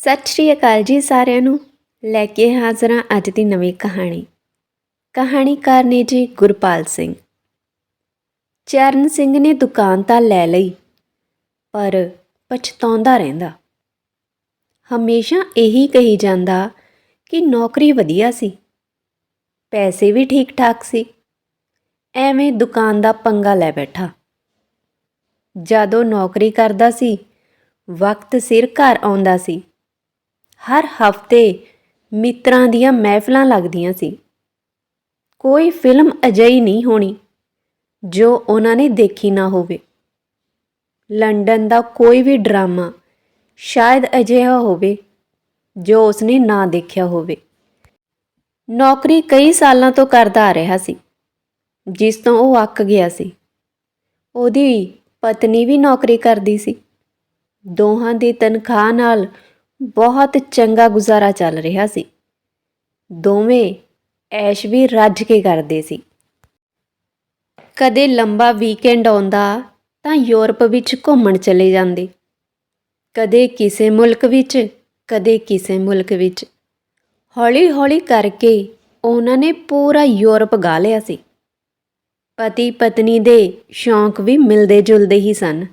ਸਤਿ ਸ਼੍ਰੀ ਅਕਾਲ ਜੀ ਸਾਰਿਆਂ ਨੂੰ। ਲੈ ਕੇ ਹਾਜ਼ਰ ਹਾਂ ਅੱਜ ਦੀ ਨਵੀਂ ਕਹਾਣੀ। ਕਹਾਣੀਕਾਰ ਨੇ ਜੀ ਗੁਰਪਾਲ ਸਿੰਘ। ਚਰਨ ਸਿੰਘ ਨੇ ਦੁਕਾਨ ਤਾਂ ਲੈ ਲਈ, ਪਰ ਪਛਤਾਉਂਦਾ ਰਹਿੰਦਾ। ਹਮੇਸ਼ਾ ਇਹੀ ਕਹੀ ਜਾਂਦਾ ਕਿ ਨੌਕਰੀ ਵਧੀਆ ਸੀ। ਪੈਸੇ ਵੀ ਠੀਕ ਠਾਕ ਸੀ। ਐਵੇਂ ਦੁਕਾਨ ਦਾ ਪੰਗਾ ਲੈ ਬੈਠਾ। ਜਦੋਂ ਨੌਕਰੀ ਕਰਦਾ ਸੀ, ਵਕਤ ਸਿਰ ਘਰ ਆਉਂਦਾ ਸੀ। ਹਰ ਹਫ਼ਤੇ ਮਿੱਤਰਾਂ ਦੀਆਂ ਮਹਿਫਲਾਂ ਲੱਗਦੀਆਂ ਸੀ। ਕੋਈ ਫਿਲਮ ਅਜਿਹੀ ਨਹੀਂ ਹੋਣੀ ਜੋ ਉਹਨਾਂ ਨੇ ਦੇਖੀ ਨਾ ਹੋਵੇ। ਲੰਡਨ ਦਾ ਕੋਈ ਵੀ ਡਰਾਮਾ ਸ਼ਾਇਦ ਅਜਿਹਾ ਹੋਵੇ ਜੋ ਉਸਨੇ ਨਾ ਦੇਖਿਆ ਹੋਵੇ। ਨੌਕਰੀ ਕਈ ਸਾਲਾਂ ਤੋਂ ਕਰਦਾ ਆ ਰਿਹਾ ਸੀ, ਜਿਸ ਤੋਂ ਉਹ ਅੱਕ ਗਿਆ ਸੀ। ਉਹਦੀ ਪਤਨੀ ਵੀ ਨੌਕਰੀ ਕਰਦੀ ਸੀ। ਦੋਹਾਂ ਦੀ ਤਨਖਾਹ ਨਾਲ ਬਹੁਤ ਚੰਗਾ ਗੁਜ਼ਾਰਾ ਚੱਲ ਰਿਹਾ ਸੀ। ਦੋਵੇਂ ਐਸ਼ ਵੀ ਰੱਜ ਕੇ ਕਰਦੇ ਸੀ। ਕਦੇ ਲੰਬਾ ਵੀਕਐਂਡ ਆਉਂਦਾ ਤਾਂ ਯੂਰਪ ਵਿੱਚ ਘੁੰਮਣ ਚਲੇ ਜਾਂਦੇ। ਕਦੇ ਕਿਸੇ ਮੁਲਕ ਵਿੱਚ, ਕਦੇ ਕਿਸੇ ਮੁਲਕ ਵਿੱਚ। ਹੌਲੀ-ਹੌਲੀ ਕਰਕੇ ਉਹਨਾਂ ਨੇ ਪੂਰਾ ਯੂਰਪ ਗਾ ਲਿਆ ਸੀ। ਪਤੀ ਪਤਨੀ ਦੇ ਸ਼ੌਂਕ ਵੀ ਮਿਲਦੇ ਜੁਲਦੇ ਹੀ ਸਨ।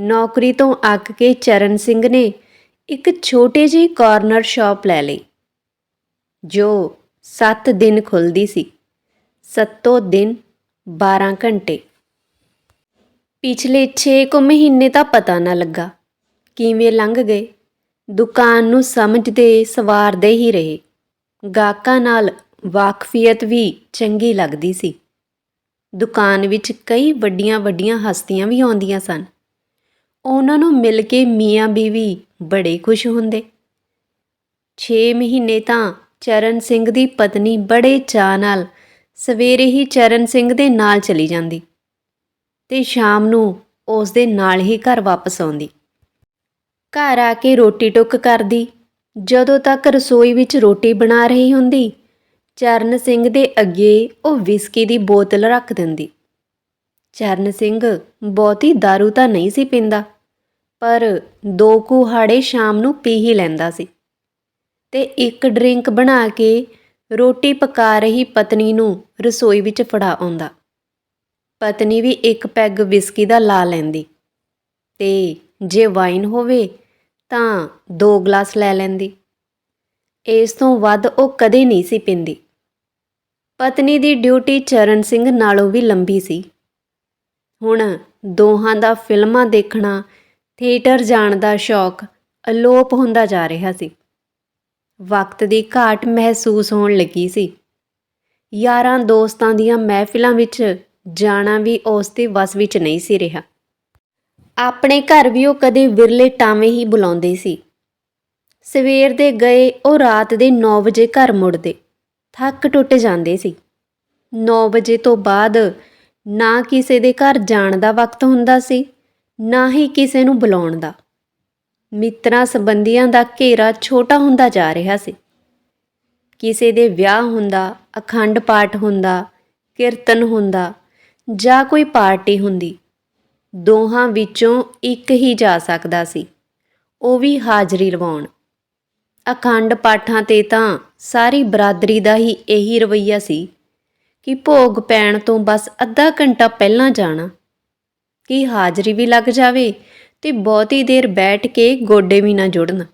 ਨੌਕਰੀ ਤੋਂ ਅੱਕ ਕੇ ਚਰਨ ਸਿੰਘ ਨੇ ਇੱਕ ਛੋਟੇ ਜਿਹੇ ਕਾਰਨਰ ਸ਼ਾਪ ਲੈ ਲਈ, ਜੋ 7 ਦਿਨ ਖੁੱਲਦੀ ਸੀ। ਸੱਤੋਂ ਦਿਨ 12 ਘੰਟੇ। ਪਿਛਲੇ 6 ਕੁ ਮਹੀਨੇ ਤਾਂ ਪਤਾ ਨਾ ਲੱਗਾ ਕਿਵੇਂ ਲੰਘ ਗਏ। ਦੁਕਾਨ ਨੂੰ ਸਮਝਦੇ ਸਵਾਰਦੇ ਹੀ ਰਹੇ। ਗਾਹਕਾਂ ਨਾਲ ਵਾਕਫੀਅਤ ਵੀ ਚੰਗੀ ਲੱਗਦੀ ਸੀ। ਦੁਕਾਨ ਵਿੱਚ ਕਈ ਵੱਡੀਆਂ-ਵੱਡੀਆਂ ਹਸਤੀਆਂ ਵੀ ਆਉਂਦੀਆਂ ਸਨ। ਉਹਨਾਂ ਨੂੰ ਮਿਲ ਕੇ ਮੀਆਂ ਬੀਵੀ ਬੜੇ ਖੁਸ਼ ਹੁੰਦੇ। 6 ਮਹੀਨੇ ਤਾਂ ਚਰਨ ਸਿੰਘ ਦੀ ਪਤਨੀ ਬੜੇ ਚਾਅ ਨਾਲ ਸਵੇਰੇ ਹੀ ਚਰਨ ਸਿੰਘ ਦੇ ਨਾਲ ਚਲੀ ਜਾਂਦੀ ਤੇ ਸ਼ਾਮ ਨੂੰ ਉਸ ਦੇ ਨਾਲ ਹੀ ਘਰ ਵਾਪਸ ਆਉਂਦੀ। ਘਰ ਆ ਕੇ ਰੋਟੀ ਟੁੱਕ ਕਰਦੀ। ਜਦੋਂ ਤੱਕ ਰਸੋਈ ਵਿੱਚ ਰੋਟੀ ਬਣਾ ਰਹੀ ਹੁੰਦੀ, ਚਰਨ ਸਿੰਘ ਦੇ ਅੱਗੇ ਉਹ ਵਿਸਕੀ ਦੀ ਬੋਤਲ ਰੱਖ ਦਿੰਦੀ। ਚਰਨ ਸਿੰਘ ਬਹੁਤੀ दारू ਤਾਂ ਨਹੀਂ ਸੀ ਪੀਂਦਾ, ਪਰ ਦੋ ਕੁਹਾੜੇ ਸ਼ਾਮ ਨੂੰ ਪੀ ਹੀ ਲੈਂਦਾ ਸੀ ਤੇ ਇੱਕ ਡਰਿੰਕ ਬਣਾ ਕੇ ਰੋਟੀ ਪਕਾ ਰਹੀ ਪਤਨੀ ਨੂੰ ਰਸੋਈ ਵਿੱਚ ਫੜਾ ਆਉਂਦਾ। ਪਤਨੀ ਵੀ ਇੱਕ ਪੈਗ ਵਿਸਕੀ ਦਾ ਲਾ ਲੈਂਦੀ ਤੇ ਜੇ ਵਾਈਨ ਹੋਵੇ ਤਾਂ ਦੋ ਗਲਾਸ ਲੈ ਲੈਂਦੀ। ਇਸ ਤੋਂ ਵੱਧ ਉਹ ਕਦੇ ਨਹੀਂ ਸੀ ਪੀਂਦੀ। ਪਤਨੀ ਦੀ ਡਿਊਟੀ ਚਰਨ ਸਿੰਘ ਨਾਲੋਂ ਵੀ ਲੰਬੀ ਸੀ। ਹੁਣ ਦੋਹਾਂ ਦਾ ਫਿਲਮਾਂ ਦੇਖਣਾ, ਥੀਏਟਰ ਜਾਣ ਦਾ ਸ਼ੌਕ, ਅਲੋਪ ਹੁੰਦਾ ਜਾ ਰਿਹਾ ਸੀ। ਵਕਤ ਦੀ ਘਾਟ ਮਹਿਸੂਸ ਹੋਣ ਲੱਗੀ ਸੀ। ਯਾਰਾਂ ਦੋਸਤਾਂ ਦੀਆਂ ਮਹਿਫਿਲਾਂ ਵਿੱਚ ਜਾਣਾ ਵੀ ਉਸ ਦੇ ਵਸ ਵਿੱਚ ਨਹੀਂ ਸੀ ਰਿਹਾ। ਆਪਣੇ ਘਰ ਵੀ ਉਹ ਕਦੇ ਵਿਰਲੇ ਟਾਵੇਂ ਹੀ ਬੁਲਾਉਂਦੇ ਸੀ। ਸਵੇਰ ਦੇ ਗਏ ਉਹ ਰਾਤ ਦੇ 9 ਵਜੇ ਘਰ ਮੁੜਦੇ, ਥੱਕ ਟੁੱਟ ਜਾਂਦੇ ਸੀ। 9 ਵਜੇ ਤੋਂ ਬਾਅਦ ਨਾ ਕਿਸੇ ਦੇ ਘਰ ਜਾਣ ਦਾ ਵਕਤ ਹੁੰਦਾ ਸੀ, ਨਾ ਹੀ ਕਿਸੇ ਨੂੰ ਬੁਲਾਉਣ ਦਾ। ਮਿੱਤਰਾਂ ਸੰਬੰਧੀਆਂ ਦਾ ਘੇਰਾ ਛੋਟਾ ਹੁੰਦਾ ਜਾ ਰਿਹਾ ਸੀ। ਕਿਸੇ ਦੇ ਵਿਆਹ ਹੁੰਦਾ, ਅਖੰਡ ਪਾਠ ਹੁੰਦਾ, ਕੀਰਤਨ ਹੁੰਦਾ ਜਾਂ ਕੋਈ ਪਾਰਟੀ ਹੁੰਦੀ, ਦੋਹਾਂ ਵਿੱਚੋਂ ਇੱਕ ਹੀ ਜਾ ਸਕਦਾ ਸੀ, ਉਹ ਵੀ ਹਾਜ਼ਰੀ ਲਵਾਉਣ। ਅਖੰਡ ਪਾਠਾਂ ਤੇ ਤਾਂ ਸਾਰੀ ਬਰਾਦਰੀ ਦਾ ਹੀ ਇਹੀ ਰਵਈਆ ਸੀ ਕਿ ਭੋਗ ਪੈਣ ਤੋਂ ਬਸ ਅੱਧਾ ਘੰਟਾ ਪਹਿਲਾਂ ਜਾਣਾ। ਕਿ ਹਾਜ਼ਰੀ ਵੀ ਲੱਗ ਜਾਵੇ ਤੇ ਬਹੁਤੀ ਦੇਰ ਬੈਠ ਕੇ ਗੋਡੇ ਵੀ ਨਾ ਜੁੜਨ।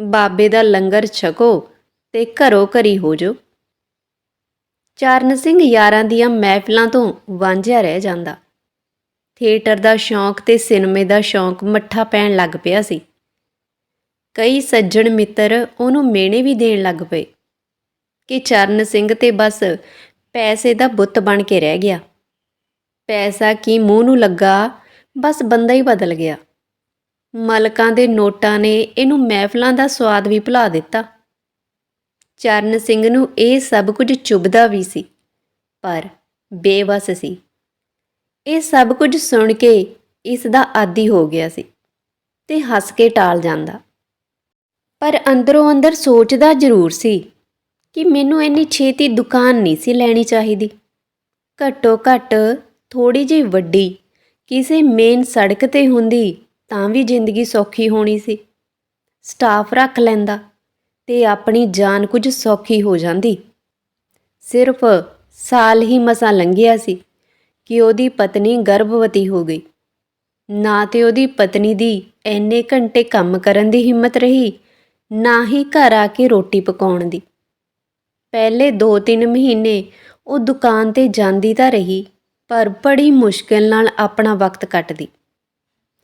ਬਾਬੇ ਦਾ ਲੰਗਰ ਛਕੋ ਤੇ ਘਰੋ ਘਰੀ ਹੋ ਜੋ ਚਰਨ ਸਿੰਘ ਯਾਰਾਂ ਦੀਆਂ ਮਹਿਫਲਾਂ ਤੋਂ ਵਾਂਝਿਆ ਰਹਿ ਜਾਂਦਾ। ਥੀਏਟਰ ਦਾ ਸ਼ੌਂਕ ਤੇ ਸਿਨੇਮੇ ਦਾ ਸ਼ੌਂਕ ਮੱਠਾ ਪੈਣ ਲੱਗ ਪਿਆ ਸੀ। ਕਈ ਸੱਜਣ ਮਿੱਤਰ ਉਹਨੂੰ ਮੇਣੇ ਵੀ ਦੇਣ ਲੱਗ ਪਏ। ਕਿ ਚਰਨ ਸਿੰਘ ਤੇ ਬਸ ਪੈਸੇ ਦਾ ਬੁੱਤ ਬਣ ਕੇ ਰਹਿ ਗਿਆ। ਪੈਸਾ ਕੀ ਮੂੰਹ ਨੂੰ ਲੱਗਾ, ਬਸ ਬੰਦਾ ਹੀ ਬਦਲ ਗਿਆ। ਮਲਕਾਂ ਦੇ ਨੋਟਾਂ ਨੇ ਇਹਨੂੰ ਮਹਿਫਲਾਂ ਦਾ ਸਵਾਦ ਵੀ ਭੁਲਾ ਦਿੱਤਾ। ਚਰਨ ਸਿੰਘ ਨੂੰ ਇਹ ਸਭ ਕੁਝ ਚੁਭਦਾ ਵੀ ਸੀ, ਪਰ ਬੇਵਸ ਸੀ। ਇਹ ਸਭ ਕੁਝ ਸੁਣ ਕੇ ਇਸ ਦਾ ਆਦੀ ਹੋ ਗਿਆ ਸੀ ਤੇ ਹੱਸ ਕੇ ਟਾਲ ਜਾਂਦਾ। ਪਰ ਅੰਦਰੋਂ ਅੰਦਰ ਸੋਚਦਾ ਜ਼ਰੂਰ ਸੀ ਕਿ ਮੈਨੂੰ ਇੰਨੀ ਛੇਤੀ ਦੁਕਾਨ ਨਹੀਂ ਸੀ ਲੈਣੀ ਚਾਹੀਦੀ। ਘੱਟੋ ਘੱਟ ਥੋੜੀ ਜਿਹੀ ਵੱਡੀ, ਕਿਸੇ ਮੇਨ ਸੜਕ ਤੇ ਹੁੰਦੀ ਤਾਂ ਵੀ ਜ਼ਿੰਦਗੀ ਸੌਖੀ ਹੋਣੀ ਸੀ। ਸਟਾਫ ਰੱਖ ਲੈਂਦਾ ਤੇ ਆਪਣੀ ਜਾਨ ਕੁਝ ਸੌਖੀ ਹੋ ਜਾਂਦੀ। ਸਿਰਫ ਸਾਲ ਹੀ ਮਸਾਂ ਲੰਘਿਆ ਸੀ ਕਿ ਉਹਦੀ ਪਤਨੀ ਗਰਭਵਤੀ ਹੋ ਗਈ। ਨਾ ਤੇ ਉਹਦੀ ਪਤਨੀ ਦੀ ਐਨੇ ਘੰਟੇ ਕੰਮ ਕਰਨ ਦੀ ਹਿੰਮਤ ਰਹੀ, ਨਾ ਹੀ ਘਰ ਆ ਕੇ ਰੋਟੀ ਪਕਾਉਣ ਦੀ। ਪਹਿਲੇ 2-3 ਮਹੀਨੇ ਉਹ ਦੁਕਾਨ ਤੇ ਜਾਂਦੀ ਤਾਂ ਰਹੀ, ਪਰ ਬੜੀ ਮੁਸ਼ਕਿਲ ਨਾਲ ਆਪਣਾ ਵਕਤ ਕੱਟਦੀ।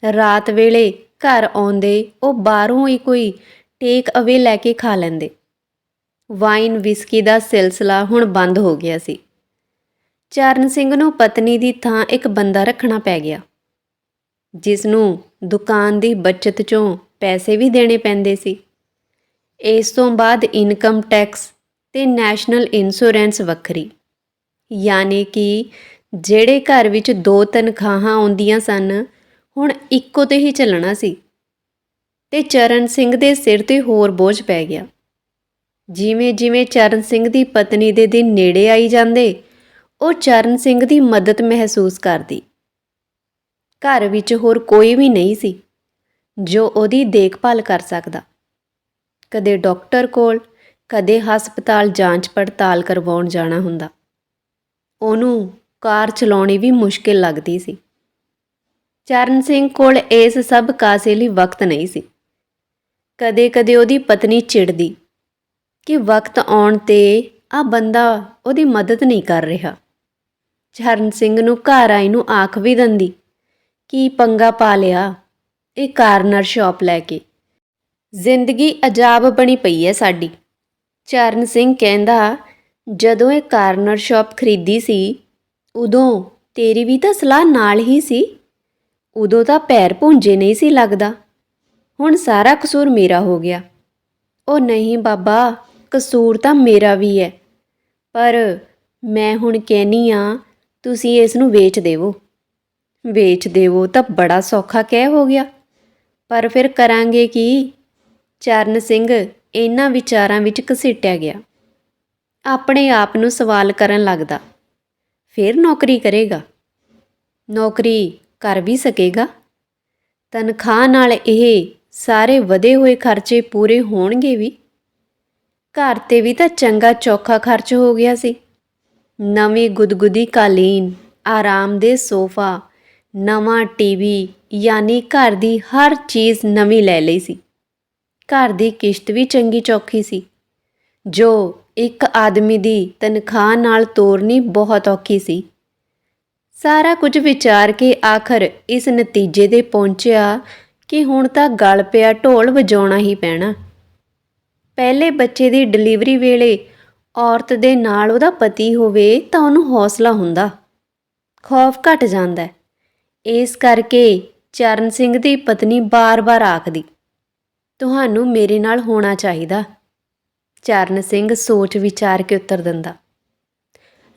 ਰਾਤ ਵੇਲੇ ਘਰ ਆਉਂਦੇ ਉਹ ਬਾਹਰੋਂ ਹੀ ਕੋਈ ਟੇਕ ਅਵੇ ਲੈ ਕੇ ਖਾ ਲੈਂਦੇ। ਵਾਈਨ ਵਿਸਕੀ ਦਾ ਸਿਲਸਿਲਾ ਹੁਣ ਬੰਦ ਹੋ ਗਿਆ ਸੀ। ਚਰਨ ਸਿੰਘ ਨੂੰ ਪਤਨੀ ਦੀ ਥਾਂ ਇੱਕ ਬੰਦਾ ਰੱਖਣਾ ਪੈ ਗਿਆ। ਜਿਸ ਨੂੰ ਦੁਕਾਨ ਦੀ ਬਚਤ ਚੋਂ ਪੈਸੇ ਵੀ ਦੇਣੇ ਪੈਂਦੇ ਸੀ। ਇਸ ਤੋਂ ਬਾਅਦ ਇਨਕਮ ਟੈਕਸ ਤੇ ਨੈਸ਼ਨਲ ਇੰਸ਼ੋਰੈਂਸ ਵੱਖਰੀ। ਯਾਨੀ ਕਿ ਜਿਹੜੇ ਘਰ ਵਿੱਚ ਦੋ ਤਨਖਾਹਾਂ ਆਉਂਦੀਆਂ ਸਨ, ਹੁਣ ਇੱਕੋ ਤੇ ਹੀ ਚੱਲਣਾ ਸੀ। ਤੇ ਚਰਨ ਸਿੰਘ ਦੇ ਸਿਰ ਤੇ ਹੋਰ ਬੋਝ ਪੈ ਗਿਆ। ਜਿਵੇਂ ਜਿਵੇਂ ਚਰਨ ਸਿੰਘ ਦੀ ਪਤਨੀ ਦੇ ਦਿਨ ਨੇੜੇ ਆਈ ਜਾਂਦੇ, ਉਹ ਚਰਨ ਸਿੰਘ ਦੀ ਮਦਦ ਮਹਿਸੂਸ ਕਰਦੀ। ਘਰ ਵਿੱਚ ਹੋਰ ਕੋਈ ਵੀ ਨਹੀਂ ਸੀ, ਜੋ ਉਹਦੀ ਦੇਖਭਾਲ ਕਰ ਸਕਦਾ। ਕਦੇ ਡਾਕਟਰ ਕੋਲ ਕਦੇ ਹਸਪਤਾਲ ਜਾਂਚ ਪੜਤਾਲ ਕਰਵਾਉਣ ਜਾਣਾ ਹੁੰਦਾ। ਉਹਨੂੰ ਕਾਰ ਚਲਾਉਣੀ ਵੀ ਮੁਸ਼ਕਿਲ ਲੱਗਦੀ ਸੀ। ਚਰਨ ਸਿੰਘ ਕੋਲ ਇਸ ਸਭ ਕਾਸੇ ਲਈ ਵਕਤ ਨਹੀਂ ਸੀ। ਕਦੇ-ਕਦੇ ਉਹਦੀ ਪਤਨੀ ਚਿੜਦੀ ਕਿ ਵਕਤ ਆਉਣ ਤੇ ਆ ਬੰਦਾ ਉਹਦੀ ਮਦਦ ਨਹੀਂ ਕਰ ਰਿਹਾ। ਚਰਨ ਸਿੰਘ ਨੂੰ ਘਰ ਆਈ ਨੂੰ ਆਖ ਵੀ ਦਿੰਦੀ, ਕੀ ਪੰਗਾ ਪਾ ਲਿਆ? ਇਹ ਕਾਰਨਰ ਸ਼ਾਪ ਲੈ ਕੇ। ਜ਼ਿੰਦਗੀ ਅਜਾਬ ਬਣੀ ਪਈ ਹੈ ਸਾਡੀ। ਚਰਨ ਸਿੰਘ ਕਹਿੰਦਾ, ਜਦੋਂ ਇਹ ਕਾਰਨਰ ਸ਼ਾਪ ਖਰੀਦੀ ਸੀ, ਉਦੋਂ ਤੇਰੀ ਵੀ ਤਾਂ ਸਲਾਹ ਨਾਲ ਹੀ ਸੀ। ਉਦੋਂ ਤਾਂ ਪੈਰ ਪੁੰਜੇ ਨਹੀਂ ਸੀ ਲੱਗਦਾ। ਹੁਣ ਸਾਰਾ ਕਸੂਰ ਮੇਰਾ ਹੋ ਗਿਆ। ਉਹ ਨਹੀਂ ਬਾਬਾ, ਕਸੂਰ ਤਾਂ ਮੇਰਾ ਵੀ ਹੈ ਪਰ ਮੈਂ ਹੁਣ ਕਹਿਨੀ ਆ, ਤੁਸੀਂ ਇਸ ਨੂੰ ਵੇਚ ਦੇਵੋ। ਵੇਚ ਦੇਵੋ ਤਾਂ ਬੜਾ ਸੌਖਾ ਕਹਿ ਹੋ ਗਿਆ। ਪਰ ਫਿਰ ਕਰਾਂਗੇ ਕੀ? ਚਰਨ ਸਿੰਘ ਇਹਨਾਂ ਵਿਚਾਰਾਂ ਵਿੱਚ ਘਸੀਟਿਆ ਗਿਆ। ਆਪਣੇ ਆਪ ਨੂੰ ਸਵਾਲ ਕਰਨ ਲੱਗਦਾ, ਫਿਰ ਨੌਕਰੀ ਕਰੇਗਾ? ਨੌਕਰੀ ਕਰ ਵੀ ਸਕੇਗਾ? ਤਨਖਾਹ ਨਾਲ ਇਹ ਸਾਰੇ ਵਧੇ ਹੋਏ ਖਰਚੇ ਪੂਰੇ ਹੋਣਗੇ ਵੀ? ਘਰ ਤੇ ਵੀ ਤਾਂ ਚੰਗਾ ਚੌਖਾ ਖਰਚ ਹੋ ਗਿਆ ਸੀ। ਨਵੀਂ ਗੁਦਗੁਦੀ ਕਾਲੀਨ, ਆਰਾਮ ਦੇ ਸੋਫਾ, ਨਵਾਂ ਟੀਵੀ, ਯਾਨੀ ਘਰ ਦੀ ਹਰ ਚੀਜ਼ ਨਵੀਂ ਲੈ ਲਈ ਸੀ। ਘਰ ਦੀ ਕਿਸ਼ਤ ਵੀ ਚੰਗੀ ਚੌਖੀ ਸੀ। ਜੋ ਇੱਕ ਆਦਮੀ ਦੀ ਤਨਖਾਹ ਨਾਲ ਤੋਰਨੀ ਬਹੁਤ ਔਖੀ ਸੀ। ਸਾਰਾ ਕੁਝ ਵਿਚਾਰ ਕੇ ਆਖਰ ਇਸ ਨਤੀਜੇ ਤੇ ਪਹੁੰਚਿਆ ਕਿ ਹੁਣ ਤਾਂ ਗਲ ਪਿਆ ਢੋਲ ਵਜਾਉਣਾ ਹੀ ਪੈਣਾ। ਪਹਿਲੇ ਬੱਚੇ ਦੀ ਡਿਲੀਵਰੀ ਵੇਲੇ ਔਰਤ ਦੇ ਨਾਲ ਉਹਦਾ ਪਤੀ ਹੋਵੇ ਤਾਂ ਉਹਨੂੰ ਹੌਸਲਾ ਹੁੰਦਾ। ਖੌਫ ਘਟ ਜਾਂਦਾ। ਇਸ ਕਰਕੇ ਚਰਨ ਸਿੰਘ ਦੀ ਪਤਨੀ ਬਾਰ-ਬਾਰ ਆਖਦੀ। ਤੁਹਾਨੂੰ ਮੇਰੇ ਨਾਲ ਹੋਣਾ ਚਾਹੀਦਾ। ਚਰਨ ਸਿੰਘ ਸੋਚ ਵਿਚਾਰ ਕੇ ਉੱਤਰ ਦਿੰਦਾ,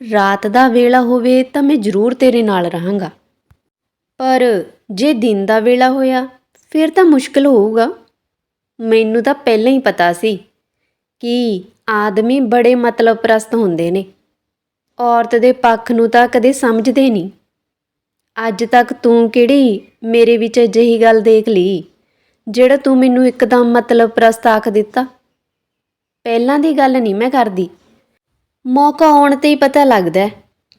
ਰਾਤ ਦਾ ਵੇਲਾ ਹੋਵੇ ਤਾਂ ਮੈਂ ਜ਼ਰੂਰ ਤੇਰੇ ਨਾਲ ਰਹਾਂਗਾ। ਪਰ ਜੇ ਦਿਨ ਦਾ ਵੇਲਾ ਹੋਇਆ, ਫਿਰ ਤਾਂ ਮੁਸ਼ਕਲ ਹੋਊਗਾ। ਮੈਨੂੰ ਤਾਂ ਪਹਿਲਾਂ ਹੀ ਪਤਾ ਸੀ ਕਿ ਆਦਮੀ ਬੜੇ ਮਤਲਬ ਪ੍ਰਸਤ ਹੁੰਦੇ ਨੇ। ਔਰਤ ਦੇ ਪੱਖ ਨੂੰ ਤਾਂ ਕਦੇ ਸਮਝਦੇ ਨਹੀਂ। ਅੱਜ ਤੱਕ ਤੂੰ ਕਿਹੜੀ ਮੇਰੇ ਵਿੱਚ ਅਜਿਹੀ ਗੱਲ ਦੇਖ ਲਈ? ਜਿਹੜਾ ਤੂੰ ਮੈਨੂੰ ਇੱਕਦਮ ਮਤਲਬ ਪ੍ਰਸਤ ਆਖ ਦਿੱਤਾ। ਪਹਿਲਾਂ ਦੀ ਗੱਲ ਨਹੀਂ ਮੈਂ ਕਰਦੀ। ਮੌਕਾ ਆਉਣ ਤੇ ਹੀ ਪਤਾ ਲੱਗਦਾ ਹੈ